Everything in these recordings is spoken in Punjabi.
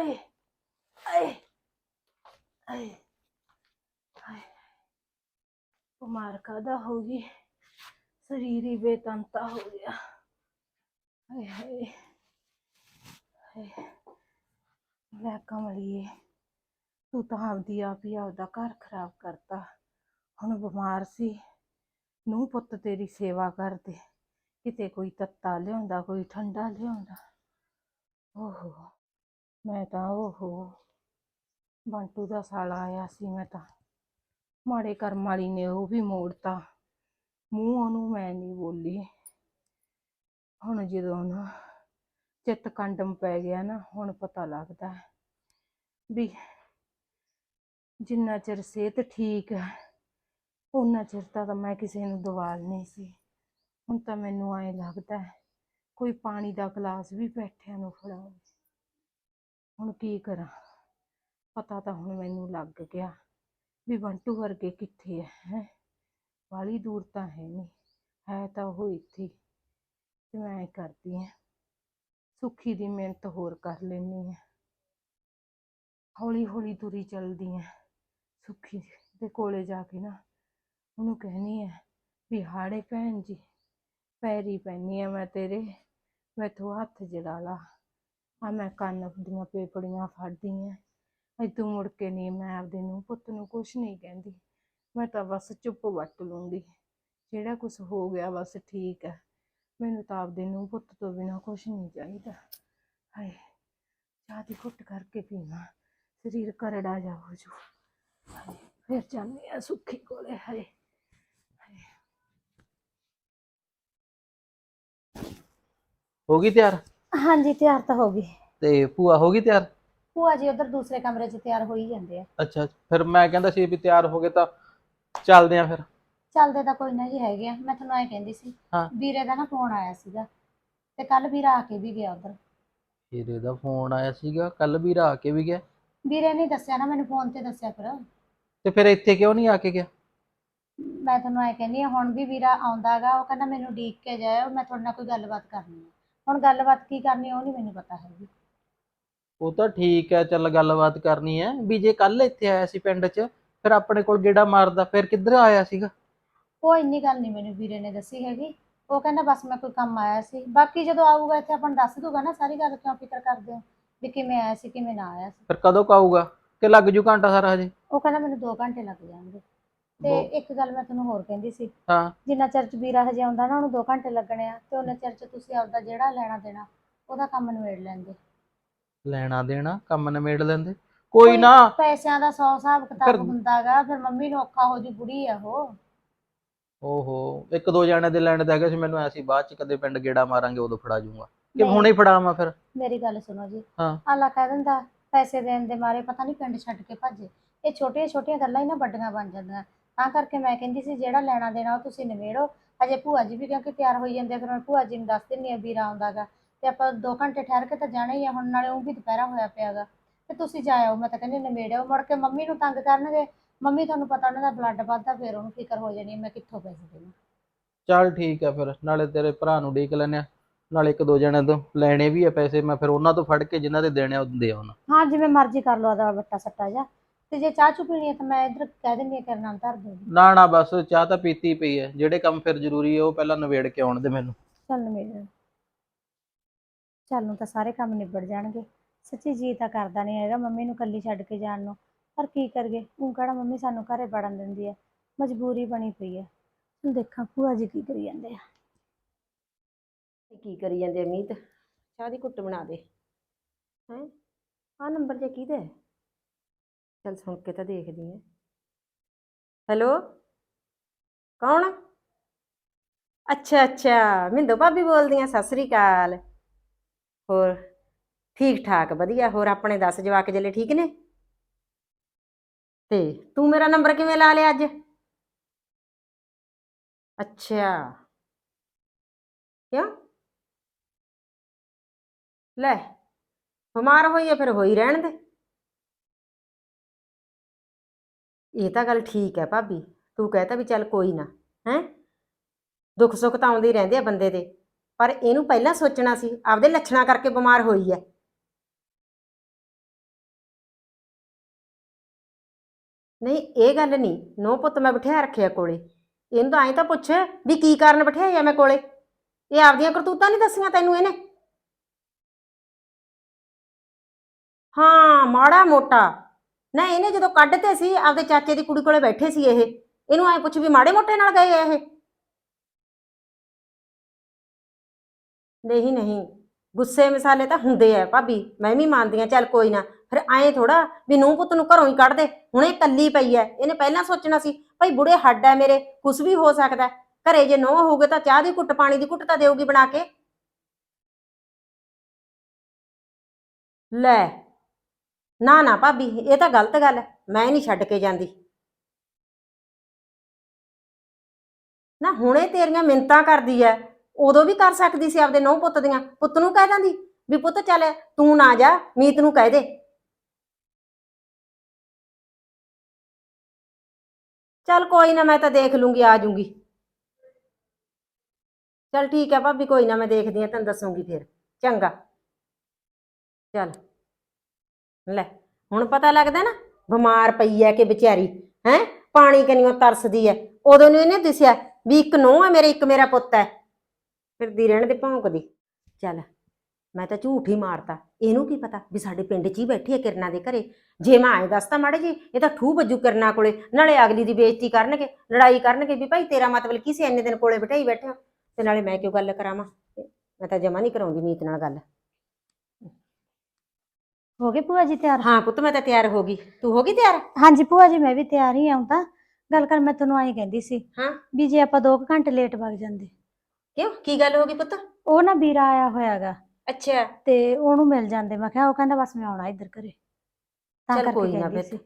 ਆਏ ਆਏ ਆਏ ਆਏ ਬਿਮਾਰ ਕਾਦਾ ਹੋ ਗਈ? ਸਰੀਰ ਹੀ ਬੇਤੰਤਾ ਹੋ ਗਿਆ। ਹਾਏ ਹਾਏ ਹਾਏ। ਲੈ ਕਮਲੀਏ, ਤੂੰ ਤਾਂ ਆਪਦੀ ਆਪ ਹੀ ਆਪਦਾ ਘਰ ਖਰਾਬ ਕਰਤਾ। ਹੁਣ ਬਿਮਾਰ ਸੀ। ਨੂੰ ਪੁੱਤ ਤੇਰੀ ਸੇਵਾ ਕਰਦੇ। ਕਿਤੇ ਕੋਈ ਤੱਤਾ ਲਿਆਉਂਦਾ, ਕੋਈ ਠੰਡਾ ਲਿਆਉਂਦਾ। ਓਹੋ। ਮੈਂ ਤਾਂ ਓਹੋ ਬੰਟੂ ਦਾ ਸਾਲਾ ਆਇਆ ਸੀ ਮੈਂ ਤਾਂ। ਮਾੜੇ ਕਰਮ ਵਾਲੀ ਨੇ ਉਹ ਵੀ ਮੋੜਤਾ। ਮੂੰਹ ਉਹਨੂੰ ਮੈਂ ਨਹੀਂ ਬੋਲੀ। ਹੁਣ ਜਦੋਂ ਨਾ ਚਿੱਤ ਕੰਡਮ ਪੈ ਗਿਆ ਨਾ, ਹੁਣ ਪਤਾ ਲੱਗਦਾ ਵੀ ਜਿੰਨਾ ਚਿਰ ਸਿਹਤ ਠੀਕ ਹੈ ਉਹਨਾਂ ਚਿਰ ਤਾਂ ਮੈਂ ਕਿਸੇ ਨੂੰ ਦਵਾਲ ਨਹੀਂ ਸੀ। ਹੁਣ ਤਾਂ ਮੈਨੂੰ ਐਂ ਲੱਗਦਾ, ਕੋਈ ਪਾਣੀ ਦਾ ਗਲਾਸ ਵੀ ਬੈਠਿਆਂ ਨੂੰ ਫੜਾਵੇ। ਹੁਣ ਕੀ ਕਰਾਂ? ਪਤਾ ਤਾਂ ਹੁਣ ਮੈਨੂੰ ਲੱਗ ਗਿਆ ਵੀ ਬੰਟੂ ਵਰਗੇ ਕਿੱਥੇ ਹੈ ਹੈ? ਵਾਲੀ ਦੂਰ ਤਾਂ ਹੈ ਨਹੀਂ ਹੈ ਤਾਂ ਉਹ ਇੱਥੇ ਤੇ ਮੈਂ ਕਰਦੀ ਹਾਂ ਸੁੱਖੀ ਦੀ ਮਿਹਨਤ ਹੋਰ ਕਰ ਲੈਣੀ ਹੈ ਹੌਲੀ ਹੌਲੀ ਦੂਰੀ ਚੱਲਦੀ ਹੈ ਸੁੱਖੀ ਦੇ ਕੋਲੇ ਜਾ ਕੇ ਨਾ। ਉਹਨੂੰ ਕਹਿਣੀ ਹੈ ਵੀ ਹਾੜੇ ਭੈਣ ਜੀ, ਪੈਰੀ ਪੈਣੀ ਆ ਮੈਂ ਤੇਰੇ, ਮੈਥੋਂ ਹੱਥ ਜੜਾ ਲਾ। ਆ ਮੈਂ ਕੰਨ ਦੀਆਂ ਪੇਪੜੀਆਂ ਫੜਦੀ ਆ। ਇਦੋਂ ਮੁੜ ਕੇ ਨਹੀਂ ਮੈਂ ਆਪਦੇ ਨੂੰ ਪੁੱਤ ਨੂੰ ਕੁਛ ਨਹੀਂ ਕਹਿੰਦੀ। ਮੈਂ ਤਾਂ ਬਸ ਚੁੱਪ ਵੱਟ ਲੂੰਗੀ। ਜਿਹੜਾ ਕੁਝ ਹੋ ਗਿਆ ਬਸ ਠੀਕ ਹੈ ਮੈਨੂੰ ਤਾਂ ਆਪਦੇ ਨੂੰ ਪੁੱਤ ਤੋਂ ਬਿਨਾ ਕੁਛ ਨਹੀਂ ਚਾਹੀਦਾ। ਹਾਏ, ਚਾਹ ਦੀ ਘੁੱਟ ਕਰਕੇ ਪੀਵਾਂ। ਸਰੀਰ ਕਰੜਾ ਜਾ ਹੋ ਜੂ ਫਿਰ ਜਾਂਦੇ ਆ ਸੁੱਖੀ ਕੋਲੇ, ਹਾਏ ਹਾਏ। ਹੋ ਗਈ ਤਿਆਰ? ਹਾਂਜੀ ਤਿਆਰ ਤਾਂ ਹੋ ਗਈ। ਤੇ ਭੂਆ ਹੋ ਗਈ ਤਿਆਰ? ਭੂਆ ਜੀ ਉਧਰ ਦੂਸਰੇ ਕਮਰੇ 'ਚ ਤਿਆਰ ਹੋ ਹੀ ਜਾਂਦੇ ਆ। ਅੱਛਾ ਫਿਰ ਮੈਂ ਕਹਿੰਦਾ ਸੀ ਵੀ ਤਿਆਰ ਹੋ ਗਏ ਤਾਂ ਚੱਲਦੇ ਆ ਫਿਰ। ਚੱਲਦੇ ਤਾਂ ਕੋਈ ਨਾ ਜੀ ਹੈਗੇ ਆ। ਮੈਂ ਤੁਹਾਨੂੰ ਐ ਕਹਿੰਦੀ ਸੀ ਹਾਂ। ਵੀਰੇ ਦਾ ਨਾ ਫੋਨ ਆਇਆ ਸੀਗਾ ਤੇ ਕੱਲ ਵੀਰਾ ਆ ਕੇ ਵੀ ਗਿਆ ਉਧਰ। ਹੀਰੇ ਦਾ ਫੋਨ ਆਇਆ ਸੀਗਾ ਕੱਲ ਵੀ ਆ ਕੇ ਵੀ ਗਿਆ। ਵੀਰੇ ਨੇ ਦੱਸਿਆ ਨਾ ਮੈਨੂੰ ਫੋਨ ਤੇ ਦੱਸਿਆ ਫਿਰ। ਤੇ ਫਿਰ ਇੱਥੇ ਕਿਉਂ ਨਹੀਂ ਆ ਕੇ ਗਿਆ? ਮੈਂ ਤੁਹਾਨੂੰ ਐ ਕਹਿੰਦੀ ਆ ਹੁਣ ਵੀ ਵੀਰਾ ਆਉਂਦਾਗਾ ਉਹ ਕਹਿੰਦਾ ਮੈਨੂੰ ਡੀਕ ਕੇ ਜਾਇਓ ਮੈਂ ਤੁਹਾਡੇ ਨਾਲ ਕੋਈ ਗੱਲਬਾਤ ਕਰਨੀ ਹੈ ਹੁਣ ਗੱਲਬਾਤ ਕੀ ਕਰਨੀ ਉਹ ਨਹੀਂ ਮੈਨੂੰ ਪਤਾ ਹੈਗੀ। ਉਹ ਤਾਂ ਠੀਕ ਹੈ ਚੱਲ ਗੱਲਬਾਤ ਕਰਨੀ ਹੈ। ਵੀ ਜੇ ਕੱਲ ਇੱਥੇ ਆਇਆ ਸੀ ਪਿੰਡ 'ਚ ਫਿਰ ਆਪਣੇ ਕੋਲ ਗੇੜਾ ਮਾਰਦਾ ਫਿਰ ਕਿੱਧਰ ਆਇਆ ਸੀਗਾ? ਉਹ ਇੰਨੀ ਗੱਲ ਨਹੀਂ ਮੈਨੂੰ ਵੀਰੇ ਨੇ ਦੱਸੀ ਹੈਗੀ। ਉਹ ਕਹਿੰਦਾ ਬਸ ਮੈਂ ਕੋਈ ਕੰਮ ਆਇਆ ਸੀ। ਬਾਕੀ ਜਦੋਂ ਆਊਗਾ ਇੱਥੇ ਆਪਾਂ ਨੂੰ ਦੱਸ ਦੂਗਾ ਨਾ ਸਾਰੀ ਗੱਲ ਕਿਉਂ ਫਿਕਰ ਕਰਦੇ ਹੋ ਵੀ ਕਿਵੇਂ ਆਇਆ ਸੀ ਕਿਵੇਂ ਨਾ ਆਇਆ ਸੀ। ਫਿਰ ਕਦੋਂ ਕੁ ਆਊਗਾ? ਕਿ ਲੱਗ ਜੂ ਘੰਟਾ ਸਾਰਾ ਹਜੇ? ਉਹ ਕਹਿੰਦਾ ਮੈਨੂੰ 2 ਘੰਟੇ ਲੱਗ ਜਾਣਗੇ। ਤੇ ਦੋ- ਇੱਕ ਗੱਲ ਮੈਂ ਤੁਹਾਨੂੰ ਹੋਰ ਕਹਿੰਦੀ ਸੀ। ਹਾਂ। ਜਿੰਨਾ ਚਿਰ ਚ ਵੀਰਾ ਹਜੇ ਆਉਂਦਾ ਨਾ ਉਹਨੂੰ 2 ਘੰਟੇ ਲੱਗਣੇ ਆ ਤੇ ਉਹਨਾਂ ਚਿਰ ਚ ਤੁਸੀਂ ਆਪਦਾ ਜਿਹੜਾ ਲੈਣਾ ਦੇਣਾ ਉਹਦਾ ਕੰਮ ਨਿਬੇੜ ਲੈਂਦੇ। ਲੈਣਾ ਦੇਣਾ ਕੰਮ ਨਿਮੇੜ ਲੈਂਦੇ। ਕੋਈ ਨਾ। ਪੈਸਿਆਂ ਦਾ 100 ਹਿਸਾਬ ਕਿਤਾਬ ਹੁੰਦਾਗਾ ਫਿਰ ਮੰਮੀ ਨੂੰ ਔਖਾ ਹੋ ਜੂ ਬੁੜੀ ਆ ਉਹ। ਓਹੋ ਇੱਕ ਦੋ ਜਣੇ ਦੇ ਲੈਣ ਦਾ ਹੈਗਾ ਸੀ ਮੈਨੂੰ ਐ ਸੀ ਬਾਅਦ 'ਚ ਕਦੇ ਪਿੰਡ ਗੇੜਾ ਮਾਰਾਂਗੇ ਉਦੋਂ ਫੜਾ ਜੂਗਾ। ਕਿ ਨਹੀਂ। ਹੁਣੇ ਹੀ ਫੜਾਵਾਂ ਫਿਰ? ਮੇਰੀ ਗੱਲ ਸੁਣੋ ਜੀ। ਹਾਂ। ਆਲਾ ਕਹਿ ਦਿੰਦਾ ਪੈਸੇ ਦੇਣ ਦੇ ਮਾਰੇ ਪਤਾ ਨਹੀਂ ਪਿੰਡ ਛੱਡ ਕੇ ਭੱਜੇ। ਇਹ ਛੋਟੀਆਂ ਛੋਟੀਆਂ ਗੱਲਾਂ ਹੀ ਨਾ ਵੱਡੀਆਂ ਬਣ ਜਾਂਦੀਆਂ। ਤਾਂ ਕਰਕੇ ਮੈਂ ਕਹਿੰਦੀ ਸੀ ਜਿਹੜਾ ਲੈਣਾ ਦੇਣਾ ਉਹ ਤੁਸੀਂ ਨਿਬੇੜੋ। ਅਜੇ ਭੂਆ ਜੀ ਵੀ ਕਿਉਂਕਿ ਤਿਆਰ ਹੋਈ ਜਾਂਦੇ ਆ, ਫਿਰ ਮੈਂ ਭੂਆ ਜੀ ਨੂੰ ਦੱਸ ਦਿੰਨੀ ਆ ਵੀਰਾ ਆਉਂਦਾਗਾ। ਤੇ ਆਪਾਂ 2 ਘੰਟੇ ਠਹਿਰ ਕੇ ਤਾਂ ਜਾਣਾ ਹੀ ਆ ਹੁਣ ਨਾਲੇ ਉਹ ਵੀ ਦੁਪਹਿਰਾ ਹੋਇਆ ਪਿਆਗਾ। ਤੇ ਤੁਸੀਂ ਜਾਇਓ ਮੈਂ ਤਾਂ ਕਹਿੰਦੀ ਨਿਬੇੜਿਓ। ਮੁੜ ਕੇ ਮੰਮੀ ਨੂੰ ਤੰਗ ਕਰਨਗੇ। ਮੰਮੀ ਤੁਹਾਨੂੰ ਪਤਾ ਉਹਨਾਂ ਦਾ ਬਲੱਡ ਵੱਧਦਾ ਫਿਰ ਉਹਨੂੰ ਫਿਕਰ ਹੋ ਜਾਣੀ ਮੈਂ ਕਿੱਥੋਂ ਪੈਸੇ ਦੇਵਾਂ। ਚੱਲ ਠੀਕ ਹੈ ਫਿਰ ਨਾਲੇ ਤੇਰੇ ਭਰਾ ਨੂੰ ਡੀਕ ਲੈਨੇ ਆ। ਨਾਲੇ ਇੱਕ ਦੋ ਜਣਿਆਂ ਤੋਂ ਲੈਣੇ ਵੀ ਆ ਪੈਸੇ ਮੈਂ ਫਿਰ ਉਹਨਾਂ ਤੋਂ ਫੜ ਕੇ ਜਿਨ੍ਹਾਂ ਦੇ ਦੇਣੇ ਆ ਉਹ ਦੇ ਆਉਣਾ। ਹਾਂ ਜਿਵੇਂ ਮਰਜ਼ੀ ਕਰ ਲਓ ਆਦਾ ਵੱਟਾ ਸੱਟਾ ਜਾ। ਤੇ ਜੇ ਚਾਹ ਚੁ ਪੀਣੀ ਹੈ ਤਾਂ ਮੈਂ ਇੱਧਰ ਕਹਿ ਦਿੰਦੀ ਆ ਕਰਨਾ ਧਰ ਦੋ ਨਾ ਨਾ ਬਸ ਚਾਹ ਤਾਂ ਪੀਤੀ ਪਈ ਹੈ। ਜਿਹੜੇ ਕੰਮ ਫਿਰ ਜ਼ਰੂਰੀ ਹੈ ਉਹ ਪਹਿਲਾਂ ਨਵੇੜ ਕੇ ਆਉਣ ਦੇ ਮੈਨੂੰ। ਚੱਲ ਮੇਰੇ ਚੱਲ ਨੂੰ ਤਾਂ ਸਾਰੇ ਕੰਮ ਨਿਬੜ ਜਾਣਗੇ। ਸੱਚੀ ਜੀ ਤਾਂ ਕਰਦਾ ਨਹੀਂ ਹੈਗਾ ਮੰਮੀ ਨੂੰ ਕੱਲੀ ਛੱਡ ਕੇ ਜਾਣ ਨੂੰ। ਪਰ ਕੀ ਕਰੀਏ? ਉਹ ਕਿਹੜਾ ਮੰਮੀ ਸਾਨੂੰ ਘਰੇ ਵੜਨ ਦਿੰਦੀ ਹੈ? ਮਜਬੂਰੀ ਬਣੀ ਪਈ ਹੈ। ਹੁਣ ਦੇਖਾਂ ਭੂਆ ਜੀ ਕੀ ਕਰੀ ਜਾਂਦੇ ਆ। ਕੀ ਕਰੀ ਜਾਂਦੇ ਅਮੀਤ ਚਾਹ ਦੀ ਘੁੱਟ ਬਣਾ ਦੇ। ਹੈ? ਆ ਨੰਬਰ ਜੇ ਕਿਹਦਾ ਹੈ? ਚੱਲ ਸੁਣ ਕੇ ਤਾਂ ਦੇਖਦੀ ਹਾਂ ਹੈਲੋ? ਕੌਣ? ਅੱਛਾ ਅੱਛਾ, ਮਿੰਦੋ ਭਾਬੀ ਬੋਲਦੀ ਆ ਸਤਿ ਸ੍ਰੀ ਅਕਾਲ। ਹੋਰ ਠੀਕ ਠਾਕ ਵਧੀਆ। ਹੋਰ ਆਪਣੇ ਦੱਸ, ਜਵਾਕ ਜਲੇ ਠੀਕ ਨੇ? ਤੇ ਤੂੰ ਮੇਰਾ ਨੰਬਰ ਕਿਵੇਂ ਲਾ ਲਿਆ ਅੱਜ? ਅੱਛਾ। ਕਿਉਂ? ਲੈ, ਬਿਮਾਰ ਹੋਈ ਹੈ ਫਿਰ ਹੋਈ ਰਹਿਣ ਦੇ। ਇਹ ਤਾਂ ਗੱਲ ਠੀਕ ਹੈ ਭਾਬੀ, ਤੂੰ ਕਹਤਾ ਵੀ ਚੱਲ ਕੋਈ ਨਾ, ਹੈ? ਦੁੱਖ ਸੁੱਖ ਤਾਂ ਆਉਂਦੇ ਰਹਿੰਦੇ ਆ ਬੰਦੇ ਦੇ, ਪਰ ਇਹਨੂੰ ਪਹਿਲਾਂ ਸੋਚਣਾ ਸੀ, ਆਪਦੇ ਲੱਛਣਾਂ ਕਰਕੇ ਬਿਮਾਰ ਹੋਈ ਹੈ। ਨਹੀਂ, ਇਹ ਗੱਲ ਨਹੀਂ ਨੋ ਪੁੱਤ ਮੈਂ ਬਿਠਾਇਆ ਰੱਖਿਆ ਕੋਲੇ, ਇਹਨੂੰ ਤਾਂ ਐਂ ਤਾਂ ਪੁੱਛ ਵੀ ਕੀ ਕਾਰਨ ਬਿਠਾਇਆ ਮੈਂ ਕੋਲੇ, ਇਹ ਆਪਦੀਆਂ ਕਰਤੂਤਾਂ ਨਹੀਂ ਦੱਸੀਆਂ ਤੈਨੂੰ ਇਹਨੇ? ਹਾਂ, ਮਾੜਾ ਮੋਟਾ। ਨਾ ਇਹਨੇ ਜਦੋਂ ਕੱਢਤੇ ਸੀ, ਆਪਦੇ ਚਾਚੇ ਦੀ ਕੁੜੀ ਕੋਲੇ ਬੈਠੇ ਸੀ ਇਹ, ਇਹਨੂੰ ਐਂ ਪੁੱਛ ਵੀ ਮਾੜੇ ਮੋਟੇ ਨਾਲ ਗਏ ਆ ਇਹ? ਨਹੀਂ ਨਹੀਂ, ਗੁੱਸੇ ਮਸਾਲੇ ਤਾਂ ਹੁੰਦੇ ਆ ਭਾਬੀ, ਮੈਂ ਵੀ ਮੰਨਦੀ ਆ, ਚੱਲ ਕੋਈ ਨਾ, ਫਿਰ ਐਂ ਥੋੜਾ ਵੀ ਨੂੰ ਪੁੱਤ ਨੂੰ ਘਰੋਂ ਹੀ ਕੱਢ ਦੇ, ਹੁਣ ਇਹ ਕੱਲੀ ਪਈ ਐ ਇਹਨੇ ਪਹਿਲਾਂ ਸੋਚਣਾ ਸੀ, ਭਾਈ ਬੁੜੇ ਹੱਡ ਐ ਮੇਰੇ ਕੁਝ ਵੀ ਹੋ ਸਕਦਾ, ਘਰੇ ਜੇ ਨੋ ਹੋਊਗੇ ਤਾਂ ਚਾਹ ਦੀ ਘੁੱਟ ਪਾਣੀ ਦੀ ਘੁੱਟ ਤਾਂ ਦੇਊਗੀ ਬਣਾ ਕੇ। ਲੈ ਨਾ ਨਾ ਭਾਬੀ, ਇਹ ਤਾਂ ਗਲਤ ਗੱਲ ਹੈ, ਮੈਂ ਨਹੀਂ ਛੱਡ ਕੇ ਜਾਂਦੀ। ਨਾ ਹੁਣੇ ਤੇਰੀਆਂ ਮਿੰਤਾਂ ਕਰਦੀ ਐ, ਉਦੋਂ ਵੀ ਕਰ ਸਕਦੀ ਸੀ ਆਪਦੇ ਨੌ ਪੁੱਤ ਦੀਆਂ, ਪੁੱਤ ਨੂੰ ਕਹਿ ਦਿੰਦੀ ਵੀ ਪੁੱਤ ਚੱਲ ਤੂੰ ਨਾ ਜਾ, ਮੀਤ ਨੂੰ ਕਹਿ ਦੇ। ਚੱਲ ਕੋਈ ਨਾ ਮੈਂ ਤਾਂ ਦੇਖ ਲੂੰਗੀ, ਆ ਜੂੰਗੀ। ਚੱਲ ਠੀਕ ਹੈ ਭਾਬੀ, ਕੋਈ ਨਾ ਮੈਂ ਦੇਖਦੀ ਆ, ਤੈਨੂੰ ਦੱਸੂਗੀ ਫਿਰ। ਚੰਗਾ। ਚੱਲ। ਲੈ, ਹੁਣ ਪਤਾ ਲੱਗਦਾ ਨਾ, ਬਿਮਾਰ ਪਈ ਐ ਕਿ ਵਿਚਾਰੀ, ਹੈ? ਪਾਣੀ ਕਨੀਓ ਤਰਸਦੀ ਐ। ਉਦੋਂ ਨੂੰ ਇਹਨੇ ਦਿਸਿਆ ਵੀ ਇੱਕ ਨੂੰਹ ਹੈ ਮੇਰੇ, ਇੱਕ ਮੇਰਾ ਪੁੱਤ ਹੈ ਫਿਰਦੀ ਰਹਿਣ ਦੇ ਭੌਂਕਦੀ। ਚੱਲ, ਮੈਂ ਤਾਂ ਝੂਠ ਹੀ ਮਾਰਤਾ। ਇਹਨੂੰ ਕੀ ਪਤਾ ਵੀ ਸਾਡੇ ਪਿੰਡ 'ਚ ਹੀ ਬੈਠੀ ਹੈ ਕਿਰਨਾ ਦੇ ਘਰੇ। ਜੇ ਮੈਂ ਆਏ ਦੱਸਤਾ ਮਾੜੇ ਜੀ, ਇਹ ਤਾਂ ਠੂ ਵੱਜੂ ਕਿਰਨਾ ਕੋਲੇ। ਨਾਲੇ ਅਗਲੀ ਦੀ ਬੇਇੱਜ਼ਤੀ ਕਰਨਗੇ, ਲੜਾਈ ਕਰਨਗੇ ਵੀ ਭਾਈ ਤੇਰਾ ਮਤਲਬ ਕੀ ਸੀ? ਇੰਨੇ ਦਿਨ ਕੋਲੇ ਬਿਠਾਈ ਬੈਠੇ ਹੋ। ਤੇ ਨਾਲੇ ਮੈਂ ਕਿਉਂ ਗੱਲ ਕਰਾਵਾਂ? ਮੈਂ ਤਾਂ ਜਮਾ ਨਹੀਂ ਕਰਾਉਂਦੀ ਮੀਤ ਨਾਲ ਗੱਲ। ਹੋ ਗਏ ਭੂਆ ਜੀ ਤਿਆਰ? ਹਾਂ ਪੁੱਤ ਮੈਂ ਤਾਂ ਤਿਆਰ ਹੋ ਗਈ। ਤੂੰ ਹੋ ਗਈ ਤਿਆਰ? ਹਾਂਜੀ ਭੂਆ ਜੀ ਮੈਂ ਵੀ ਤਿਆਰ ਹੀ ਆਉਂ ਤਾਂ। ਗੱਲ ਕਰ ਮੈਂ ਤੈਨੂੰ ਆਈ ਕਹਿੰਦੀ ਸੀ ਹਾਂ। ਵੀ ਜੇ ਆਪਾਂ 2 ਘੰਟੇ ਲੇਟ ਵਗ ਜਾਂਦੇ। ਕਿਉਂ? ਕੀ ਗੱਲ ਹੋ ਗਈ ਪੁੱਤ? ਉਹ ਨਾ ਵੀਰਾ ਆਇਆ ਹੋਇਆਗਾ। ਅੱਛਾ। ਤੇ ਉਹਨੂੰ ਮਿਲ ਜਾਂਦੇ। ਮੈਂ ਕਿਹਾ ਉਹ ਕਹਿੰਦਾ ਬਸ ਮੈਂ ਆਉਣਾ ਇੱਧਰ ਘਰੇ। ਤਾਂ ਚੱਲ ਕਰਕੇ ਕੋਈ ਨਾ ਕਹਿੰਦੀ ਫਿਰ। ਸੀ।